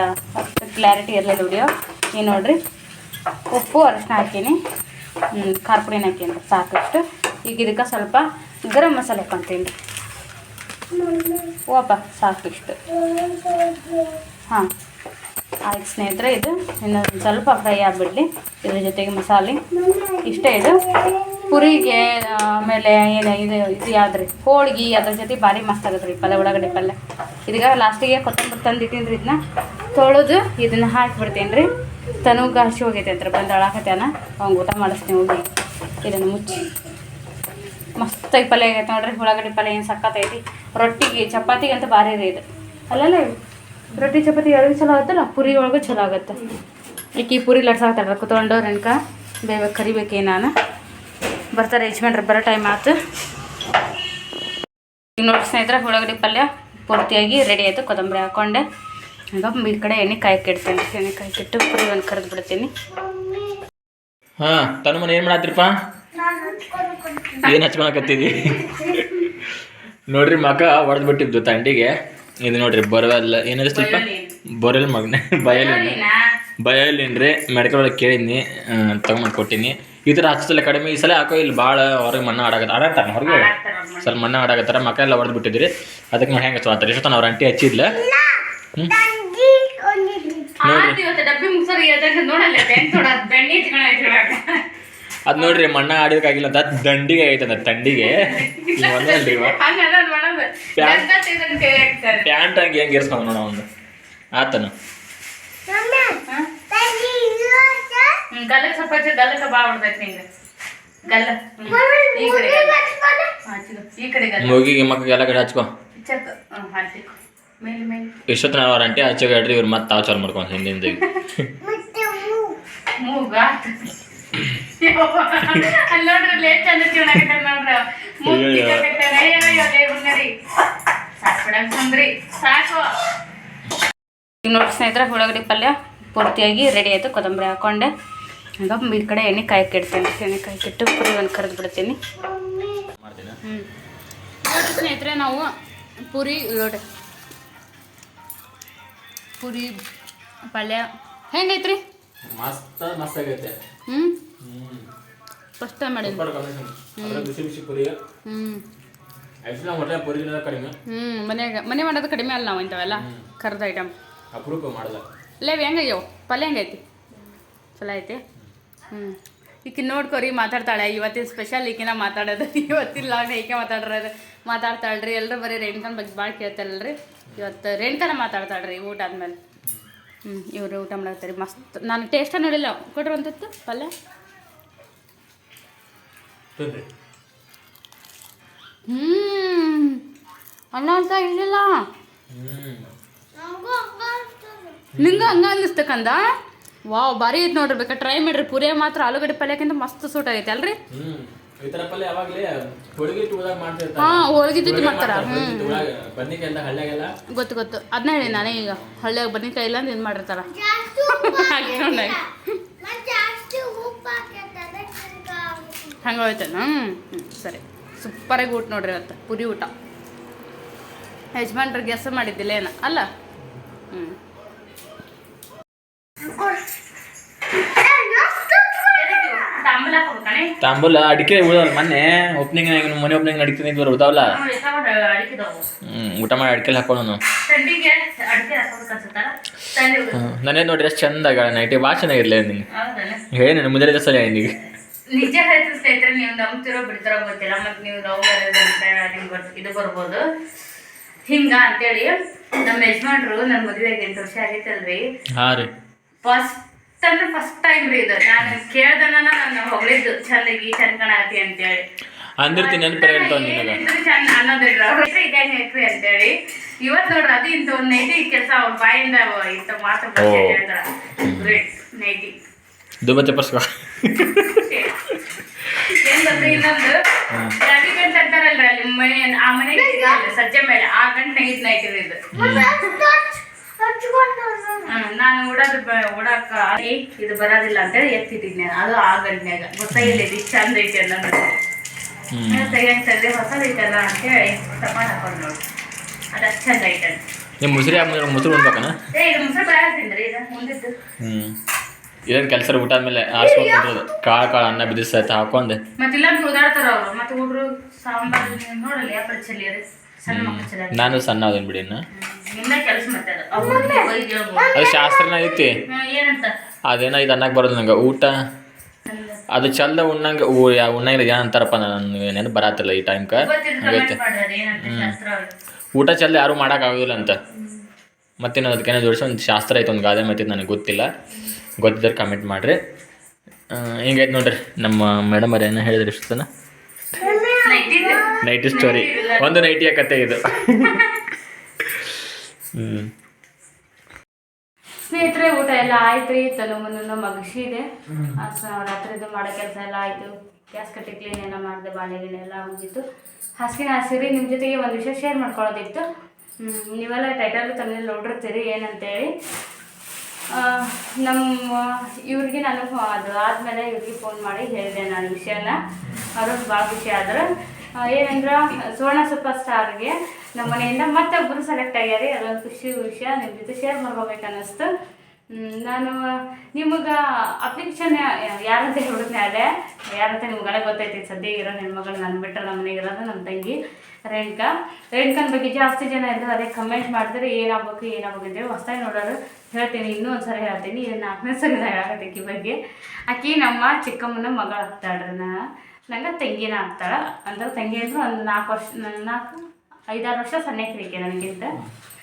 ಕ್ಲಾರಿಟಿ ಇರಲಿಲ್ಲ ವಿಡಿಯೋ ಈ ನೋಡ್ರಿ, ಉಪ್ಪು, ಅರಿಶಿನ ಹಾಕೀನಿ. ಖಾರ ಪುಡಿನ ಹಾಕೀನಿ ಸಾಕಷ್ಟು ಈಗ ಇದಕ್ಕೆ ಸ್ವಲ್ಪ ಗರಂ ಮಸಾಲೆ ಹಾಕೊಂತೀನಿ. ಓಪ ಸಾಕಿಷ್ಟು ಹಾಂ. ಆಯ್ತು ಸ್ನೇಹಿತರೆ, ಇದು ಇನ್ನೊಂದು ಸ್ವಲ್ಪ ಫ್ರೈ ಆಗಿಬಿಡಲಿ. ಇದ್ರ ಜೊತೆಗೆ ಮಸಾಲೆ. ಇಷ್ಟೇ ಇದು. ಪುರಿಗೆ, ಆಮೇಲೆ ಏನು ಇದು ಇದು ಯಾವ್ದು ಹೋಳಿಗೆ, ಅದ್ರ ಜೊತೆ ಭಾರಿ ಮಸ್ತ್ ಆಗತ್ತೆ ರೀ ಪಲ್ಯ, ಉಳ್ಳಾಗಡ್ಡಿ ಪಲ್ಯ. ಇದೀಗ ಲಾಸ್ಟಿಗೆ ಕೊತ್ತಂಬರಿ ತಂದಿಟ್ಟಿನ್ರಿ ಇದನ್ನ. ತೊಳೆದು ಇದನ್ನ ಹಾಕಿಬಿಡ್ತೀನಿ ರೀ ತನೂ ಹಸಿ ಹೋಗೈತೆ ಅಂತ ಬಂದು ಅಳಾಕತ್ಯಾನ. ಊಟ ಮಾಡಿಸ್ತೀನಿ, ಹೋಗಿ ಇದನ್ನು ಮುಚ್ಚಿ. ಮಸ್ತಾಗಿ ಪಲ್ಯ ಆಗೈತೆ ನೋಡ್ರಿ, ಉಳ್ಳಾಗಡ್ಡಿ ಪಲ್ಯ ಏನು ಸಕ್ಕತ್ತೈತಿ ರೊಟ್ಟಿಗೆ ಚಪಾತಿಗೆ ಅಂತ ಭಾರಿ ರೀ ಇದು. ಅಲ್ಲಲ್ಲ ರೊಟ್ಟಿ ಚಪಾತಿ ಎರಡು ಚಲೋ ಆಗುತ್ತಲ್ಲ ಪುರಿ ಒಳಗೂ ಚಲೋ ಆಗುತ್ತೆ ಈಕಿ ಈ ಪುರಿ ಲಡ್ಸಾಕತ್ತಾರ ಕುತ್ಕೊಂಡು ರೆನ್ಕ ಬೇಗ ಕರಿಬೇಕೇ ನಾನು. ಬರ್ತಾರೆ ಯಜಮಾನ್ರು, ಬರೋ ಟೈಮ್ ಆಯ್ತು ಈಗ ನೋಡಿ ಸ್ನೇಹಿತರೆ, ಉಳ್ಳಾಗಡ್ಡಿ ಪಲ್ಯ ಪೂರ್ತಿಯಾಗಿ ರೆಡಿ ಆಯಿತು, ಕೊತ್ತಂಬರಿ ಹಾಕ್ಕೊಂಡೆ ಈಗ ಈ ಕಡೆ ಎಣ್ಣೆ ಕಾಯಕ್ಕೆ ಇಡ್ತೇನೆ. ಎಣ್ಣೆ ಕಾಯಿ ಕೆಟ್ಟು ಪುರಿ ಒಂದು ಕರೆದು ಬಿಡ್ತೀನಿ. ಹಾಂ, ತನ್ನ ಮನೆ ಏನು ಮಾಡತ್ರಿಪ್ಪ? ಏನು ಹಚ್ಕೊಳಕತ್ತಿದ್ವಿ ನೋಡ್ರಿ ಮಗ ಹೊಡೆದ್ಬಿಟ್ಟಿದ್ದು ತಂಡಿಗೆ. ಇದು ನೋಡ್ರಿ ಬರವಲ್ಲ ಸ್ವಲ್ಪ? ಬರಲ್ ಮಗ್ನೆ ಬಯಲಿನ. ಬಯಲಿನ್? ರೀ ಮೆಡಿಕಲ್ ಒಳಗೆ ಕೇಳಿದ್ನಿ ತಗೊಂಬಂದು ಕೊಟ್ಟಿನಿ. ಈ ಥರ ಹಚ್ಚಲ್ಲ ಕಡಿಮೆ ಈ ಸಲ ಹಾಕೋ ಇಲ್ಲಿ ಭಾಳ ಹೊರಗೆ ಮಣ್ಣ ಆಡಾಕತ್ತ ಆಡಾಡ್ತಾರ ಹೊರಗೆ? ಸ್ವಲ್ಪ ಮಣ್ಣು ಆಡಾಕತ್ತಾರ ಮಕ್ಕ ಎಲ್ಲ ಹೊಡೆದು ಬಿಟ್ಟಿದ್ರಿ. ಅದಕ್ಕೆ ನಾವು ಹೆಂಗೆ ಹಚ್ಚಾತಾರೆ ಇಷ್ಟೊತ್ತ ಅವ್ರ ಅಂಟಿ ಹಚ್ಚಿದ್ಲ. ಹ್ಞೂ ನೋಡ್ರಿ. ಅದು ನೋಡ್ರಿ ಮಣ್ಣ ಆಡಿದಕ್ಕಾಗಿಲ್ಲ ಅಂತ ದಂಡಿಗೆ ಐತದ ತಂಡಿಗೆ ಒಂದಲ್ರಿ ಇವ. ಪ್ಯಾಂಟ್ ಹಂಗೆ ಹೆಂಗೆ ಇರ್ಸ್ಕೊಂಡು ನೋಡ ಅವನು ಆತನು. ಗಲ್ಲಕ್ಕೆ ಸ್ವಲ್ಪ ಗಲ್ಲಕ್ಕೆ ನಿಂಗೆ. ಗಲ್ಲ. ಈ ಕಡೆ. ಈ ಗಲ್ಲ. ಮೂಗಿಗೆ ಮಕ್ಕಳಿಗೆ ಎಲ್ಲ ಕಡೆ ಹಚ್ಕೋ. ಇಷ್ಟೊತ್ತು ನಾವು ಅವ್ರ ಅಂಟಿ ಹೇಳ್ರಿ ಇವ್ರು ಮತ್ತೆ ತಾವು ಚಾಲು ಮಾಡ್ಕೊಂಡು ಹಿಂದಿಂದ ಮೂಗ ಅಲ್ಲಿ ನೋಡ್ರಿ ಲೇಟ್ ಚಂದ ತಿನ್ನಕತ್ತಾರ. ಸಾಕ್ ಈಗ ನೋಡಿ ಸ್ನೇಹಿತರೆ ಉಳ್ಳಾಗಡ್ಡಿ ಪಲ್ಯ ಪೂರ್ತಿಯಾಗಿ ರೆಡಿ ಆಯಿತು ಕೊತ್ತಂಬರಿ ಹಾಕೊಂಡೆ. ಈಗ ಈ ಕಡೆ ಎಣ್ಣೆ ಕಾಯಿ ಕೆಡ್ತೇನೆ ಎಣ್ಣೆ ಕಾಯಿ ಕೆಟ್ಟು ಪುರಿ ಒಂದು ಕರೆದು ಬಿಡ್ತೀನಿ. ಹ್ಞೂ ನೋಡ್ರಿ ಸ್ನೇಹಿತರೆ ನಾವು ಪೂರಿ ನೋಡ್ರಿ ಪೂರಿ ಪಲ್ಯ. ಹೆಂಗೈತ್ರಿ ಮಸ್ತ್ ಮಸ್ತ್ ಆಗೈತೆ. ಹ್ಞೂ ಫಸ್ಟ್ ಟೈಮ್ ಮಾಡಿದ್ವಿ ಬಿಸಿ ಬಿಸಿ ಪುರಿ. ಹ್ಞೂ ಆ್ಯಕ್ಚುಲಿ ನಾವು ಹೋಟೆಲ್ ಪುರಿ ಕಡಿಮೆ. ಹ್ಞೂ ಮನ್ಯಾಗ ಮನೆ ಮಾಡೋದು ಕಡಿಮೆ ಅಲ್ಲ ನಾವು ಇಂಥವೆಲ್ಲ ಕರ್ದ ಐಟಮ್ ಅಪರೂಪ ಮಾಡಲ್ಲ. ಲೇವ್ ಹೆಂಗಯ್ಯೋ? ಪಲ್ಯ ಹೆಂಗೈತಿ? ಚಲೋ ಐತಿ? ಹ್ಞೂ ಈಕಿ ನೋಡ್ಕೊರಿ ಮಾತಾಡ್ತಾಳೆ. ಇವತ್ತಿನ ಸ್ಪೆಷಲ್ ಈಕಿನ ಮಾತಾಡೋದು. ಇವತ್ತಿನ ಲಾಗ್ನ ಈಕೆ ಮಾತಾಡ್ರದ? ಮಾತಾಡ್ತಾಳ್ರಿ. ಎಲ್ಲರೂ ಬರೀ ರೇಣುಕನ ಬಗ್ಗೆ ಭಾಳ ಕೇಳ್ತಾರಲ್ರಿ? ಇವತ್ತು ರೇಣುಕನ ಮಾತಾಡ್ತಾಳ್ರಿ ಊಟ ಆದ್ಮೇಲೆ. ಹ್ಞೂ ಇವರು ಊಟ ಮಾಡತ್ತಾರೆ ಮಸ್ತ್. ನಾನು ಟೇಸ್ಟ ನೋಡಿಲ್ಲ. ಕೊಡ್ರಿ ಒಂದತ್ತು ಪಲ್ಯ ಹ್ಞೂ ಅನ್ನ ಅಂತ ಇರಲಿಲ್ಲ ನಿಂಗ ಹಂಗ ಅನ್ನಿಸ್ತಕ್ಕಂದ ವಾವ್ ಭಾರಿ ಐತೆ ನೋಡ್ರಿ ಬೇಕಾ? ಟ್ರೈ ಮಾಡ್ರಿ. ಪುರಿಯ ಮಾತ್ರ ಆಲೂಗಡ್ಡೆ ಪಲ್ಯಕ್ಕಿಂತ ಮಸ್ತ್ ಸೂಟ್ ಆಗೈತೆ ಅಲ್ರಿ? ಈ ತರ ಪಲ್ಯ ಯಾವಾಗ್ಲೇ ಹೋಳಿಗೆ ಮಾಡ್ತಿರ್ತಾರೆ. ಹಾ ಹೋಳಿಗೆ ಜೊತೆ ಮಾಡ್ತಾರ. ಹ್ಮ್. ಹಳ್ಳಿಯಾಗೆಲ್ಲ ಗೊತ್ತು ಗೊತ್ತು. ಅದನ್ನ ಹೇಳಿ ನಾನೇ ಈಗ. ಹಳ್ಳಿಯಾಗ ಬದ್ನಿಕಾಯಿ ಇಲ್ಲ ಅಂತ ಏನು ಮಾಡಿರ್ತಾರ? ಹಂಗೆ ಹೋಯ್ತೇನ ಹ್ಞೂ ಸರಿ. ಸೂಪರಾಗಿ ಊಟ ನೋಡ್ರಿ ಇವತ್ತು. ಪುರಿ ಊಟ. ಯಜಮಾನ್ರಿಗೆ ಗೆಸ್ ಮಾಡಿದ್ದಿಲ್ಲ ಏನ ಅಲ್ಲ? ಹ್ಞೂ ತಾಂಬೂಲ ಅಡಿಕೆ ಉಳಿದವಲ್ಲ ಮೊನ್ನೆ ಓಪನಿಂಗ್ ಮನೆ ಓಪನಿಂಗ್ ನಡೀತೀನಿ ಇದ್ವರು ಉಳ್ದಾವಲ್ಲ ಊಟ ಮಾಡಿ ಅಡಿಕೆಲಿ ಹಾಕೊಳ್ಳೋನು ನಾನೇನು ನೋಡ್ರಿ ಎಷ್ಟು ಚಂದ ಆಗ ನೈಟಿ ಭಾಳ ಚೆನ್ನಾಗಿರ್ಲಿ ನಿಂಗೆ. ಹೇಳಿ ನಾನು ಮುಂದೆ ಸಲ ನಿಂಗೆ. ನಿಜ ಹೇಳ್ತೀನಿ ಸ್ನೇಹಿತರೆ ನೀವು ನಂಬ್ತಿರೋ ಬಿಡ್ತಿರೋ ಗೊತ್ತಿಲ್ಲ ಮತ್ತು ನೀವು ಲವ್ ಮ್ಯಾರೇಜ್ ಇದು ಬರ್ಬೋದು. ಹಿಂಗ ಅಂತೇಳಿ ನಮ್ಮ ಯಜಮಾನ್ರು ನನ್ನ ಮದುವೆಗೆ ಎಂಟು ವರ್ಷ ಆಗೈತಲ್ರಿ. ಹಾಂ ರೀ. ಫಸ್ಟ್ ಅಂದ್ರೆ ಫಸ್ಟ್ ಟೈಮ್ ರೀ ಇದು. ನಾನು ಕೇಳ್ದನ ನನ್ನ ಹೊಗಳಿದ್ದು ಈ ಚಂದ ಕಾಣತಿ ಅಂತೇಳಿ. ಅಂದಿರ್ತೀನಿ ನೆನಪು ಇರ್ತಾವ ನಿನಗೆ. ಇದ್ರೆ ಚಂದ ಅನ್ನೋದಿಲ್ಲ ಇದೇ ಅಂತ ಅಂತೇಳಿ. ಇವತ್ತು ನೋಡ್ರಿ ಅದು ಇಂಥ ಒಂದು ನೈಟಿ ಕೆಲಸ ಅವ್ರ ಬಾಯಿಂದ ಇಂಥ ಮಾತು. ಹೇಳ್ತಾರ ಗ್ರೇಟ್ ನೈಟಿ. ದುಬ ಚಪ್ಪರ್ಸ್ಕೊ ಏನಂದ್ರೆ ಇನ್ನೊಂದು? ರವಿ ಗಂಟೆ ಅಂತಾರಲ್ರಿ ಅಲ್ಲಿ ಮನೆ ಆ ಮನೆಗೆ ಸಜ್ಜೆ ಮೇಲೆ. ಆ ಗಂಟೆ ನೈಟ್ ನೈಟ್ ಇದು. ನಾನು ಉಡಾಕ ಏ, ಇದು ಬರೋದಿಲ್ಲ ಅಂತೇಳಿ ಎತ್ತಿಟ್ಟಿದ್ನೆ ಅದು ಆ ಗಂಟೆಗ ಗೊತ್ತಾಗಿಲ್ಲ ಇದು ಚಂದ ಐತೆ ಹ್ಞೂ ತೆಗಿಯಂಗ್ ತೆಗ್ದೆ ಹೊಸದೈತಲ್ಲ ಅಂತೇಳಿ ತಗೊಂಡ್ ಹಾಕೊಂಡು ನೋಡಿ. ಅದಷ್ಟು ಚಂದ ಐತೆ ನಿಮ್ಮ ಮುಸ್ರಿ ಆದ್ಮೇಲೆ ಮೊಸರು ಉಣ್ಬೇಕನ? ಏ ಇದು ಮುಸರು ಬರತ್ತೀನ್ರಿ ಇದು ಮುಂದಿದ್ದು. ಹ್ಞೂ ಇದೇನು ಕೆಲಸ ಊಟ ಆದ್ಮೇಲೆ ಆರಿಸ್ಕೊಂಡು ಕಾಳು ಕಾಳು ಅನ್ನ ಬಿದಿಸ್ ಹಾಕೊಂಡು. ಮತ್ತೆ ಉದಾಡ್ತಾರ ಅವ್ರು. ಮತ್ತೆ ಹುಡ್ರು ಸಾಂಬಾರು ನೋಡಲ್ಲ ಯಾಕೆ ಚಲಿ ಸಣ್ಣ ಮಕ್ಕಳು ನಾನು ಸಣ್ಣ ಅದನ್ ಬಿಡಿ ಇನ್ನು. ಅದು. ಶಾಸ್ತ್ರನ ಐತಿ. ಅದೇನ ಏನಂತ? ಅದೇನೋ ಇದು ಅನ್ನಕ್ಕೆ ಬರೋದು ನಂಗೆ. ಊಟ? ಅದು ಚಂದ ಉಣ್ಣಂಗೆ ಊ ಯಾ ಉಣ್ಣಂಗಿಲ್ಲ ಏನು ಅಂತಾರಪ್ಪ ನನಗೆ ಏನೇನು ಬರತ್ತಿಲ್ಲ ಈ ಟೈಮ್ಕ. ಹಂಗೈತೆ. ಅವ್ರು. ಊಟ ಚಂದ ಯಾರೂ ಮಾಡೋಕ್ಕಾಗೋದಿಲ್ಲ ಅಂತ. ಮತ್ತೇನು ಅದಕ್ಕೇನೋ ಜೋಡಿಸಿ ಒಂದು ಶಾಸ್ತ್ರ ಐತೆ ಒಂದು ಗಾದೆ ಮತ್ತಿದ್ದು ನನಗೆ ಗೊತ್ತಿಲ್ಲ. ಗೊತ್ತಿದ್ರೆ ಕಮೆಂಟ್ ಮಾಡಿರಿ. ಹಿಂಗೈತೆ ನೋಡ್ರಿ ನಮ್ಮ ಮೇಡಮ್ ಅವ್ರು ಏನೋ ಹೇಳಿದ್ರು ಇಷ್ಟು ನೈಟ್ ನೈಟಿ ಸ್ಟೋರಿ ಒಂದು ನೈಟಿಯ ಕತೆ ಇದು. ಹ್ಞೂ ಸ್ನೇಹಿತರೆ ಊಟ ಎಲ್ಲ ಆಯ್ತು ರೀ ತಲೆ ಮುನ್ನ ಮಗಸಿದೆ ರಾತ್ರಿದು ಮಾಡೋ ಕೆಲಸ ಎಲ್ಲ ಆಯಿತು. ಗ್ಯಾಸ್ ಕಟ್ಟಿ ಕ್ಲೀನ್ ಎಲ್ಲ ಮಾಡಿದೆ ಬಾಳೆ ಗಿಣೆ ಎಲ್ಲ ಮುಗಿತು ಹಾಸಿಗೆ ಹಾಸಿರಿ ನಿಮ್ಮ ಜೊತೆಗೆ ಒಂದು ವಿಷಯ ಶೇರ್ ಮಾಡ್ಕೊಳ್ಳೋದಿತ್ತು. ಹ್ಮ್, ನೀವೆಲ್ಲ ಟೈಟಲ್ ತಮ್ಮಲ್ಲಿ ನೋಡಿರ್ತೀರಿ ಏನಂತೇಳಿ. ನಮ್ಮ ಇವ್ರಿಗೆ ನಾನು ಅದು ಆದಮೇಲೆ ಇವ್ರಿಗೆ ಫೋನ್ ಮಾಡಿ ಹೇಳಿದೆ ನಾನು ವಿಷಯನ. ಅವ್ರಿಗೆ ಭಾಳ ವಿಷಯ ಆದ್ರೆ. ಏನಂದ್ರೆ ಸುವರ್ಣ ಸೂಪರ್ ಸ್ಟಾರ್ಗೆ ನಮ್ಮ ಮನೆಯಿಂದ ಮತ್ತೊಬ್ಬರು ಸೆಲೆಕ್ಟ್ ಆಗ್ಯಾರಿ. ಅದೊಂದು ಖುಷಿ ವಿಷಯ ನಿಮ್ಮ ಜೊತೆ ಶೇರ್ ಮಾಡ್ಕೋಬೇಕು ಅನ್ನಿಸ್ತು ನಾನು, ನಿಮಗೆ ಅಪ್ಲಿಕೇಶನ್ ಯಾರಂತ ಹೇಳಿದ್ನೆ ಅದೇ. ಯಾರಂತ ನಿಮ್ಗೆಲ್ಲ ಗೊತ್ತೈತಿ, ಸದ್ಯ ಇರೋ ಹೆಣ್ಮಗಳು ನನ್ನ ಬಿಟ್ಟರೆ ನಮ್ಮ ಮನೆಗೆ ಇರೋದು ನಮ್ಮ ತಂಗಿ ರೇಣುಕಾ. ರೇಣುಕನ ಬಗ್ಗೆ ಜಾಸ್ತಿ ಜನ ಇದ್ದರು ಅದೇ ಕಮೆಂಟ್ ಮಾಡಿದ್ರೆ ಏನಾಗಬೇಕು, ಏನಾಗ್ಬೇಕು ಅಂತೇಳಿ ಹೊಸ್ದಾಗಿ ನೋಡೋರು. ಹೇಳ್ತೀನಿ, ಇನ್ನೂ ಒಂದು ಸರಿ ಹೇಳ್ತೀನಿ ಇದು ನಾಲ್ಕನೇ ಸರಿ ನಾ ಈ ಬಗ್ಗೆ. ಆಕೆ ನಮ್ಮ ಚಿಕ್ಕಮ್ಮನ ಮಗಳು ಆಗ್ತಾಳ್ರಿ ನಾ. ನಂಗೆ ತಂಗಿನ ಆಗ್ತಾಳ. ಅಂದ್ರೆ ತಂಗಿ ಅಂದ್ರೆ ಒಂದು ನಾಲ್ಕು ವರ್ಷ, ನಾಲ್ಕು ಐದಾರು ವರ್ಷ ಸಣ್ಣಕ್ಕಿರಿಕೆ ನನಗಿಂತ.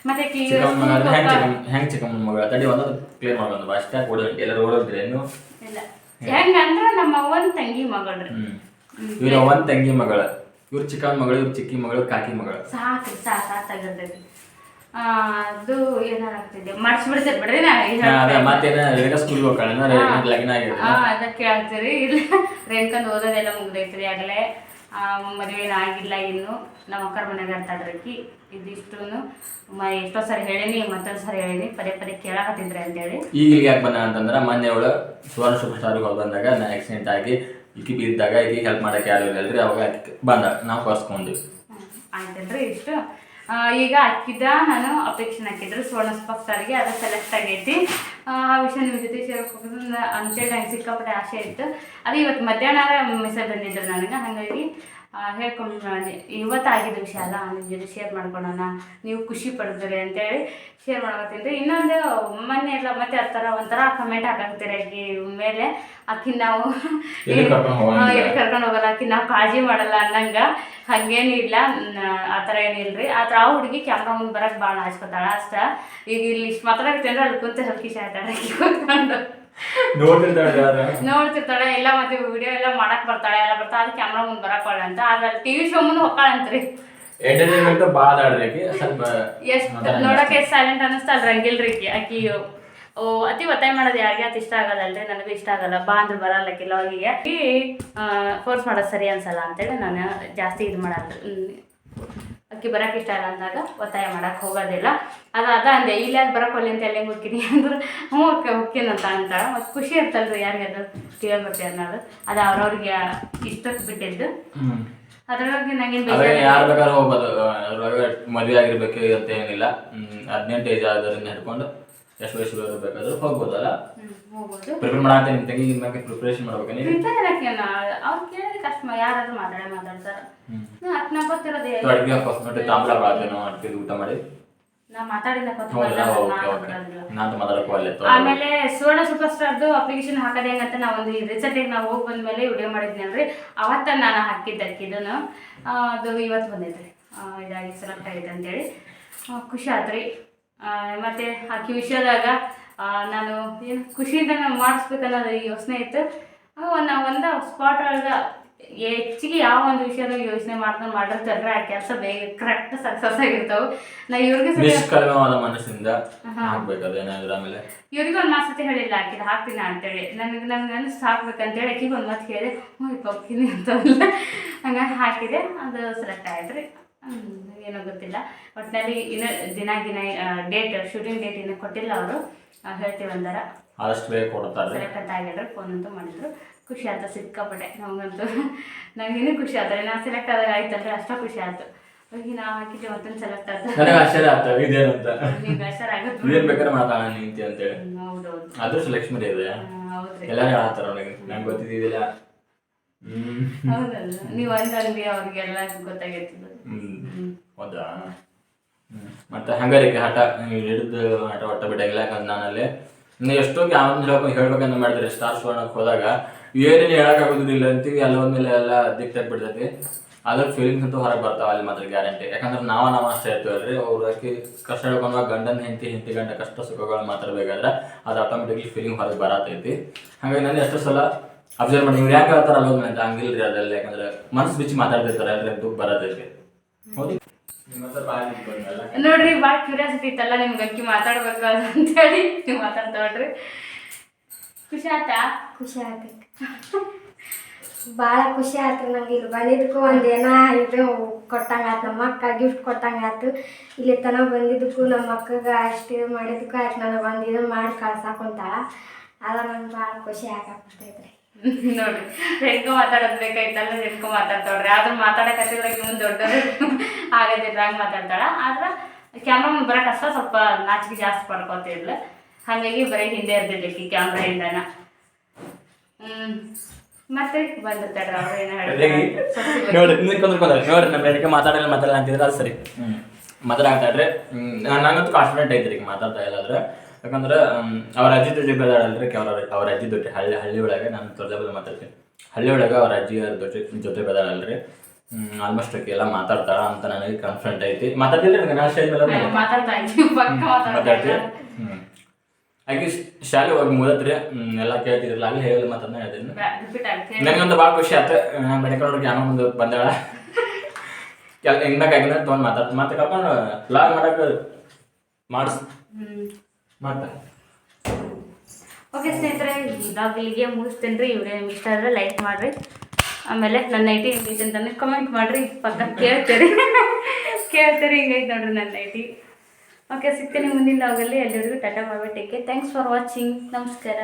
ಮತ್ತೆ ಹೆಂಗ್ ಚಿಕ್ಕಮ್ಮನ ಮಗಳ ತಡಿ ಒಂದೊಂದು ಕ್ಲಿಯರ್ ಮಾಡೋದು ಅಷ್ಟೇ ಓಡೋ ಎಲ್ಲರೂ ಓಡೋದ್ರಿ ಏನು ಇಲ್ಲ. ಹೆಂಗಂದ್ರ ನಮ್ಮ ಅವ್ವನ ತಂಗಿ ಮಗಳ್ರಿ ಇವ್ರ ಒಂದು ತಂಗಿ ಮಗಳ. ಇವ್ರ ಚಿಕ್ಕಮ್ಮನ ಮಗಳು ಇವ್ರ ಚಿಕ್ಕಿ ಮಗಳು ಕಾಕಿ ಮಗಳು. ಸಾಕ್ರಿ ಸಾಕು ಸಾಕಾಗಿರ್ತೈತಿ ಅದು ಏನಾರ ಆಗ್ತಿದೆ? ಮಾಡಿಸ್ಬಿಡ್ತೀರಿ ಬಿಡ್ರಿ ನಾ ಹಾ, ಅದೇ ಮತ್ತೇನ ರೇಖಾ ಸ್ಕೂಲ್ಗೆ ಹೋಗ್ತಾಳೆ ಲಗ್ನ ಆಗಿದೆ ಹಾ ಅದಕ್ಕೆ ಹೇಳ್ತೀರಿ. ಇಲ್ಲ ರೇಣುಕಂದು ಓದೋದೆಲ್ಲ ಮುಗ್ದೈತ್ರಿ ಆಗಲೇ. ಮದುವೆ ಆಗಿಲ್ಲ ಇನ್ನು. ನಮ್ಮ ಅಕ್ಕರ ಮನೆಗೆ ಅಂತಾಳ್ರಿ ಆಕಿ ಇದಿಷ್ಟು ಮ ಎಷ್ಟೋ ಸರಿ ಹೇಳೀನಿ ಮತ್ತೊಂದು ಸರಿ ಹೇಳೀನಿ. ಪದೇ ಪದೇ ಕೇಳಾಕತ್ತಿದ್ರೆ ಅಂತೇಳಿ. ಈಗ ಯಾಕೆ ಬಂದ ಅಂತಂದ್ರೆ ಮೊನ್ನೆ ಅವಳು ಸುವರ್ಣ ಸೂಪರ್ ಸ್ಟಾರ್ಗೆ ಹೋಗಿ ಬಂದಾಗ ನಾ ಆಕ್ಸಿಡೆಂಟ್ ಆಗಿ ಇಕ್ಕಿ ಬಿದ್ದಾಗ ಇಲ್ಲಿ ಹೆಲ್ಪ್ ಮಾಡಕ್ಕೆ ಯಾರು ಇಲ್ಲ ಅಲ್ರಿ ಅವಾಗ ಬಂದ. ನಾವು ಕರ್ಸ್ಕೊಂಡ್ವಿ ಆಯ್ತಲ್ರಿ ಇಷ್ಟು. ಈಗ ಅಕ್ಕಿದ ನಾನು ಅಪೇಕ್ಷೆ ಹಾಕಿದ್ರು ಸುವರ್ಣ ಸ್ಪಷ್ಟರಿಗೆ ಅದು ಸೆಲೆಕ್ಟ್ ಆಗೈತಿ. ಆ ವಿಷಯ ನಿಮ್ಮ ಜೊತೆ ಸೇರ್ಕೊಂಡು ಅಂತೇಳಿ ನಂಗೆ ಸಿಕ್ಕಾಪಟ್ಟೆ ಆಸೆ ಇತ್ತು. ಅದು ಇವತ್ತು ಮಧ್ಯಾಹ್ನ ಮೆಸೇಜ್ ಬಂದಿದ್ರು ನನಗೆ. ಹಾಗಾಗಿ ಹೇಳ್ಕೊಂಡು ಇವತ್ತಾಗಿದ್ದ ವಿಷಯ ಅಲ್ಲ ನಿಮ್ಮ ಜೊತೆ ಶೇರ್ ಮಾಡ್ಕೊಳೋಣ. ನೀವು ಖುಷಿ ಪಡ್ತೀರಿ ಅಂತೇಳಿ ಶೇರ್ ಮಾಡ್ಕೊತೀನಿ ಇನ್ನೊಂದು ಮೊನ್ನೆ ಎಲ್ಲ ಮತ್ತೆ ಆ ಥರ ಒಂಥರ ಕಮೆಂಟ್ ಹಾಕಂತೀರಿ ಆಕಿ ಮೇಲೆ. ಆಕಿ ನಾವು ಎಲ್ಲಿ ಕರ್ಕೊಂಡ್ ಹೋಗಲ್ಲ ಆಕಿ ನಾವು ಕಾಳಜಿ ಮಾಡಲ್ಲ ಅನ್ನಂಗೆ. ಹಂಗೇನು ಇಲ್ಲ. ಆ ಥರ ಏನಿಲ್ಲ ರೀ ಆ ಹುಡುಗಿ ಕ್ಯಾಮ್ರಾ ಮುಂದೆ ಬರಕ್ಕೆ ಭಾಳ ಹಚ್ಕೊತಾಳೆ ಅಷ್ಟ. ಈಗ ಇಲ್ಲಿ ಇಷ್ಟು ಮಾತಾಡಕತ್ತೇನ್ರಿ ಅಲ್ಲಿ ಕುಂತ ಹಲ್ಕಿ ಶಾಯ್ತಾಳೆ ಆಕಿ ಕೂತ್ಕೊಂಡು ನೋಡ್ತಿರ್ತಾಳೆ ಎಲ್ಲ ಮತ್ತೆ ವಿಡಿಯೋ ಎಲ್ಲ ಮಾಡಕ್ ಬರ್ತಾಳೆ ಎಲ್ಲ ಬರ್ತಾಳೆ ಅದು ಕ್ಯಾಮ್ರಾ ಮುಂದೆ ಬರಕೊಳ್ಳ ಅಂತ. ಆದ್ರೆ ಟಿವಿ ಶೋ ಮುಂದೆ ಹೊಕ್ಕಾಳಂತ್ರಿ ಎಂಟರ್ಟೈನ್ಮೆಂಟ್ ಭಾಳ ಆಡ್ರಿ ಸ್ವಲ್ಪ ಎಷ್ಟು ನೋಡಕ್ಕೆ ಎಷ್ಟು ಸೈಲೆಂಟ್ ಅನ್ನಿಸ್ತಾ ಅಲ್ಲಿ ರಂಗಿಲ್ರಿ ಆಕಿ. ಓ ಅತಿ ಒತ್ತಾಯ ಮಾಡೋದು ಯಾರಿಗೆ ಅತಿ ಇಷ್ಟ ಆಗಲ್ಲ ಅಲ್ರಿ? ನನಗೂ ಇಷ್ಟ ಆಗಲ್ಲ. ಬಾ ಅಂದ್ರೆ ಬರಲ್ಲ ಕೆಲವರಿಗೆ ಫೋರ್ಸ್ ಮಾಡೋದು ಸರಿ ಅನ್ಸಲ್ಲ ಅಂತೇಳಿ ನಾನು ಜಾಸ್ತಿ ಇದು ಮಾಡಲ್ಲ. ಅಕ್ಕಿ ಬರಕ್ಕೆ ಇಷ್ಟ ಇಲ್ಲ ಅಂದಾಗ ಒತ್ತಾಯ ಮಾಡಕ್ಕೆ ಹೋಗೋದಿಲ್ಲ. ಅದು ಅದ ಅಂದೆ ಇಲ್ಲ ಅದು ಅಂತ ಎಲ್ಲೇ ಹೋಗ್ತೀನಿ? ಅಂದ್ರೆ ಹ್ಞೂ ಓಕೆ ಅಂತ ಅಂತಾಳೆ. ಮತ್ತು ಖುಷಿ ಇರ್ತಲ್ರಿ ಯಾರಿಗೆ ಅದು ಕೇಳಿ ಬರ್ತೀವಿ ಅನ್ನೋದು. ಅದು ಅವ್ರವ್ರಿಗೆ ಇಷ್ಟಕ್ಕೆ ಬಿಟ್ಟಿದ್ದು. ಅದ್ರೊಳಗೆ ನನಗೆ ಯಾರು ಬೇಕಾದ್ರೂ ಹೋಗ್ಬೋದು. ಮದುವೆ ಆಗಿರ್ಬೇಕು ಅಂತ ಏನಿಲ್ಲ. ಹದಿನೆಂಟು ಏಜ್ ಆದ್ರಿಂದ ಹಿಡ್ಕೊಂಡು ಎಷ್ಟು ವಯಸ್ಸು ಬೇಕಾದ್ರೂ ಹೋಗ್ಬೋದಲ್ಲ? ಹೋಗ್ಬೋದು. ಪ್ರಿಪೇರ್ ಮಾಡಕ್ಕೆ ನಿಮ್ಮ ತಂಗಿ ಬಗ್ಗೆ ಪ್ರಿಪರೇಷನ್ ಮಾಡ್ಬೇಕು ನೀವು ಅವ್ರು ಕೇಳಿದ್ರೆ ಕಷ್ಟ ಯಾರಾದ್ರೂ ಮಾತಾಡ ಮಾತಾಡ್ತಾರೆ. ಅದ್ ನಾ ಗೊತ್ತಿರೋದೇ ಅಡುಗೆ ಫಸ್ಟ್ ನೋಡಿ ತಾಂಬಲ ಬಾಳ್ತೀವಿ ನಾವು ಅಡುಗೆ ಊಟ ಮಾಡಿ? ನಾ ಓಕೆ ನಾನು ಮಾತಾಡಕ್ಕೂ ಅಲ್ಲೇ ಆಮೇಲೆ ಸುವರ್ಣ ಸೂಪರ್ ಸ್ಟಾರ್ದು ಅಪ್ಲಿಕೇಶನ್ ಹಾಕೋದು ಅಂತ ನಾವು ಒಂದು ರೀಸೆಂಟಾಗಿ ನಾವು ಹೋಗಿ ಬಂದ್ಮೇಲೆ ವಿಡಿಯೋ ಮಾಡಿದ್ನಲ್ರಿ. ಅವತ್ತ ನಾನು ಹಾಕಿದ್ದೆ ಇದನ್ನು. ಅದು ಇವತ್ತು ಬಂದೈತೆ ಇದಾಗಿ ಸೆಲೆಕ್ಟ್ ಆಗೈತೆ ಅಂತೇಳಿ. ಖುಷಿ ಆತ್ರಿ. ಮತ್ತೆ ಆಕಿ ವಿಷಯದಾಗ ನಾನು ಏನು ಖುಷಿಯಿಂದ ನಾನು ಮಾಡಿಸ್ಬೇಕನ್ನೋದು ಯೋಚನೆ ಇತ್ತು. ನಾವು ಒಂದು ಸ್ಪಾಟ್ ಒಳಗೆ ಹೆಚ್ಚಿಗೆ ಯಾವ ಒಂದು ವಿಷಯದ ಯೋಚನೆ ಮಾಡ್ಕೊಂಡು ಮಾಡಿರ್ತಾರ್ರಿ ಆ ಕೆಲಸ ಬೇಗ ಕರೆಕ್ಟ್ ಸಕ್ಸಸ್ ಆಗಿರ್ತಾವೆ. ನಾ ಇವ್ರಿಗೆ ನಿಷ್ಕಲ್ಮವಾದ ಮನಸ್ಸಿಂದ ಹಾಕ್ಬೇಕು ಅದೇನಾದ್ರು ಆಮೇಲೆ. ಇವ್ರಿಗೆ ಒಂದು ಮಾಸತಿ ಹೇಳಿಲ್ಲ ಆಕಿದ ಹಾಕ್ತೀನಿ ಅಂತೇಳಿ. ನನಗೆ ನನಗೆ ಅನಿಸ್ತು ಹಾಕ್ಬೇಕಂತೇಳಿ ಆಕಿಗೆ ಒಂದು ಮಾತು ಹೇಳಿ ಹ್ಞೂ ಇಪ್ಪ ಹೋಗ್ತೀನಿ ಹಂಗಾಗಿ ಹಾಕಿದೆ. ಅದು ಸೆಲೆಕ್ಟ್ ಆಯ್ತು ರೀ. ಏನೋ ಗೊತ್ತಿಲ್ಲ. ಒಟ್ಟಿನಲ್ಲಿ ಇನ್ನು ದಿನ ದಿನ ಡೇಟ್ ಶೂಟಿಂಗ್ ಡೇಟ್ ಇನ್ನೂ ಕೊಟ್ಟಿಲ್ಲ ಅವರು. ಹೇಳ್ತೀವಿ ಒಂದರ ಆದಷ್ಟು ಬೇಗ ಕೊಡ್ತಾರೆ. ಸೆಲೆಕ್ಟ್ ಅಂತ ಆಗಿದ್ರು ಫೋನ್ ಅಂತೂ ಮಾಡಿದ್ರು. ಖುಷಿ ಆಯ್ತು ಸಿಕ್ಕಾಪಟ್ಟೆ. ನಮಗಂತೂ ನಂಗೆ ಇನ್ನೂ ಖುಷಿ ಆಯ್ತು. ನಾನು ಸೆಲೆಕ್ಟ್ ಆದಾಗ ಆಯ್ತಂದ್ರೆ ಅಷ್ಟೇ ಖುಷಿ ಆಯ್ತು. ಹೋಗಿ ನಾವು ಹಾಕಿದ್ದೆ ಮತ್ತೊಂದು ಸೆಲೆಕ್ಟ್ ಆಯ್ತು. ನನಗೆ ಆಶ್ಚರ್ಯ ಆಗ್ತವೆ ಇದೇನಂತ. ಬೇಸರ ಆಗುತ್ತೆ. ಏನ್ ಬೇಕಾದ್ರೆ ಮಾತಾಡೋಣ ನಿಂತಿ ಅಂತೇಳಿ ಹೌದೌದು ಅದೃಷ್ಟ ಲಕ್ಷ್ಮಿ ಇದೆ ಹೌದು ಎಲ್ಲರೂ ಹೇಳ್ತಾರ ನನಗೆ ನಂಗೆ ಗೊತ್ತಿದ್ದಿಲ್ಲ ಹೌದಲ್ಲ. ನೀವು ಅಂದಂಗೆ ಅವ್ರಿಗೆಲ್ಲ ಗೊತ್ತಾಗಿರ್ತದೆ ಹೌದಾ. ಮತ್ತೆ ಹಂಗಾರಿಕೆ ಹಠ ಹಿಡಿದು ಹಠ ಒಟ್ಟ ಬಿಡಂಗಿಲ್ಲ ಯಾಕಂದ್ರೆ ನಾನಲ್ಲಿ. ಇನ್ನು ಎಷ್ಟೋ ಯಾವ್ದು ಹೇಳ್ಬೇಕು ಹೇಳ್ಬೇಕಂತ ಮಾಡಿದ್ರೆ ಸ್ಟಾರ್ ಶೋಣಕ್ಕೆ ಹೋದಾಗ ಏನೇನು ಹೇಳೋಕ್ಕಾಗೋದಿಲ್ಲ ಅಂತೀವಿ ಎಲ್ಲ ಮೇಲೆ ಎಲ್ಲ ಅದಿಕ್ಟ್ ಬಿಡ್ತೈತಿ ಅದ್ರ ಫೀಲಿಂಗ್ಸ್ ಅಂತೂ ಹೊರಗೆ ಬರ್ತಾವ ಅಲ್ಲಿ ಮಾತ್ರ ಗ್ಯಾರಂಟಿ ಯಾಕಂದ್ರೆ ನಾವ ನಾವು ಅಷ್ಟೇ ಇರ್ತೀವಲ್ರಿ ಅವ್ರು ಅಕ್ಕಿ ಕಷ್ಟ ಹೇಳ್ಕೊಂಡಾಗ ಗಂಡನ ಹೆಂಡತಿ ಹೆಂಡತಿ ಗಂಡ ಕಷ್ಟ ಸುಖಗಳು ಬೇಕಾದ್ರೆ ಅದು ಆಟೋಮೆಟಿಕ್ಲಿ ಫೀಲಿಂಗ್ ಹೊರಗೆ ಬರತೈತಿ. ಹಾಗಾಗಿ ನಾನು ಎಷ್ಟೋ ಸಲ ಅಬ್ಸರ್ವ್ ಮಾಡಿ, ಇವ್ರು ಯಾಕೆ ಹೇಳ್ತಾರೆ ಅಲ್ಲೋದ್ಮೇಲೆ ಹಂಗಿಲ್ರಿ ಅದೆಲ್ಲ ಯಾಕಂದ್ರೆ ಮನಸ್ಸು ಬಿಚ್ಚಿ ಮಾತಾಡ್ತಿರ್ತಾರೆ ಅಂದ್ರೆ ದುಃಖ ಬರತೈತಿ. ನೋಡ್ರಿ ಭಾಳ ಕ್ಯೂರಿಯಾಸಿಟಿ ಇತ್ತಲ್ಲ ನಿಮ್ಗೆ ಅಕ್ಕಿ ಮಾತಾಡ್ಬೇಕು ಅಂತ ಅಂತೇಳಿ ನೀವು ಮಾತಾಡ್ತಾ ನೋಡ್ರಿ ಖುಷಿ ಆಯ್ತಾ? ಖುಷಿ ಆಯ್ತು ಭಾಳ ಖುಷಿ ಆಯ್ತು ನಂಗೆ ಇಲ್ಲಿ ಬಂದಿದ್ದಕ್ಕೂ ಒಂದೇನ ಇದು ಕೊಟ್ಟಂಗಾಯ್ತು ನಮ್ಮ ಅಕ್ಕ ಗಿಫ್ಟ್ ಕೊಟ್ಟಂಗಾಯ್ತು ಇಲ್ಲಿ ತನಕ ಬಂದಿದ್ದಕ್ಕೂ ನಮ್ಮ ಅಕ್ಕಗೆ ಅಷ್ಟು ಇದು ಮಾಡಿದ್ದಕ್ಕೂ ಆಯ್ತು ನನಗೆ ಒಂದು ಇದು ಮಾಡಿ ಕಳ್ಸಾಕೊಂತ ಅದ ನಂಗೆ ಭಾಳ ಖುಷಿ ಆಗಾಕತ್ತೈತ್ರಿ. ನೋಡ್ರಿ ಹೆಣ್ಕೊ ಮಾತಾಡೋದು ಬೇಕಾಯ್ತಲ್ಲ ಮಾತಾಡ್ತಾವ್ರಿ. ಮಾತಾಡ್ತಾಳ್ರಿ ಆದ್ರೆ ಹಚ್ಚಿದ್ರೆ ಮುಂದೆ ದೊಡ್ಡದು ಆಗೋದಿಲ್ಲ ಹಂಗೆ ಮಾತಾಡ್ತಾಳ. ಆದ್ರೆ ಕ್ಯಾಮ್ರಾ ಮುಂದೆ ಕಷ್ಟ ಅಷ್ಟ ಸ್ವಲ್ಪ ನಾಚಿಕೆ ಜಾಸ್ತಿ ಪಡ್ಕೊತಿದ್ಲು ಹಾಗಾಗಿ ಬರೀ ಹಿಂದೆ ಇರ್ತಿದ್ದಕ್ಕೆ ಕ್ಯಾಮ್ರಾ ಹಿಂದನ ಹ್ಮ್. ಮತ್ತೆ ಅವ್ರು ಏನೋ ನೋಡ್ರಿ ನಮ್ಮ ಹೆಣ್ಣಿಗೆ ಮಾತಾಡಲ್ಲ ಮಾತಾಡಲ್ಲ ಅಂತಿದ್ರೆ ಅದು ಸರಿ. ಮಾತಾಡ್ತಾಡ್ರಿ ಹ್ಮ್ ನನಗಂತೂ ಕಾನ್ಫಿಡೆಂಟ್ ಐತ್ರಿ ಈಗ ಮಾತಾಡ್ತಾ ಇಲ್ಲ ಆದ್ರೆ ಯಾಕಂದ್ರೆ ಅವ್ರ ಅಜ್ಜಿ ಜೊತೆ ಬೆದಾಡಲ್ರಿ ಅವ್ರ ಅವ್ರ ಅಜ್ಜಿ ಜೊತೆ ಹಳ್ಳಿ ಹಳ್ಳಿ ಒಳಗೆ ನಾನು ತೊಳೆದ ಮಾತಾಡ್ತೀನಿ. ಹಳ್ಳಿ ಒಳಗೆ ಅವ್ರ ಅಜ್ಜಿ ಅವ್ರ ಜೊತೆ ಜೊತೆ ಬೆದಾಡಲ್ರಿ ಆಲ್ಮೋಸ್ಟ್ ಎಲ್ಲ ಮಾತಾಡ್ತಾಳ ಅಂತ ನನಗೆ ಕಾನ್ಫಿಡೆಂಟ್ ಐತಿ. ಮಾತಾಡ್ತಿಲ್ಲ ನಾನು ಮಾತಾಡ್ತಾ ಹಾಗೆ ಶಾಲೆ ಹೋಗಿ ಮುಗಿದ್ರಿ. ಎಲ್ಲ ಕೇಳ್ತಿದ್ರಲ್ಲ ಅಲ್ಲಿ ಹೇಳಿ ಮಾತನ್ನ ಹೇಳ್ತೀನಿ. ನನಗೊಂದು ಭಾಳ ಖುಷಿ ಆಯ್ತು ಮೆಡಿಕಲ್ ಅವ್ರಿಗೆ ಯಾವ ಮುಂದೆ ಬಂದಾಳ. ಹೆಂಗ್ ಬೇಕಾಗಿನ ತೊಗೊಂಡು ಮಾತಾಡ್ತೀನಿ ಮತ್ತೆ ಕರ್ಕೊಂಡು ಲಾಗ್ ಮಾಡಕ್ಕೆ ಮಾಡಿಸ್ ಮತ್ತೆ ಓಕೆ ಸ್ನೇಹಿತರೆ ಈ ಬ್ಲಾಗ್ ಇಲ್ಲಿಗೆ ಮುಗಿಸ್ತೇನೆ ರೀ. ವಿಡಿಯೋ ನಿಮ್ಗೆ ಇಷ್ಟ ಆದರೆ ಲೈಕ್ ಮಾಡಿರಿ. ಆಮೇಲೆ ನನ್ನ ನೈಟಿ ಹೆಂಗೈತೆ ಅಂತ ಕಮೆಂಟ್ ಮಾಡಿರಿ. ಪಕ್ಕ ಕೇಳ್ತೀರಿ. ಕೇಳ್ತೀರಿ ಹಿಂಗೈತೆ ನೋಡ್ರಿ ನನ್ನ ನೈಟಿ ಓಕೆ ಸಿಗ್ತೀನಿ ಮುಂದಿನ ಬ್ಲಾಗಲ್ಲಿ ಎಲ್ಲರಿಗೂ ಟಾಟಾ ಬಾಬಾ ಟೇಕೆ ಥ್ಯಾಂಕ್ಸ್ ಫಾರ್ ವಾಚಿಂಗ್ ನಮಸ್ಕಾರ.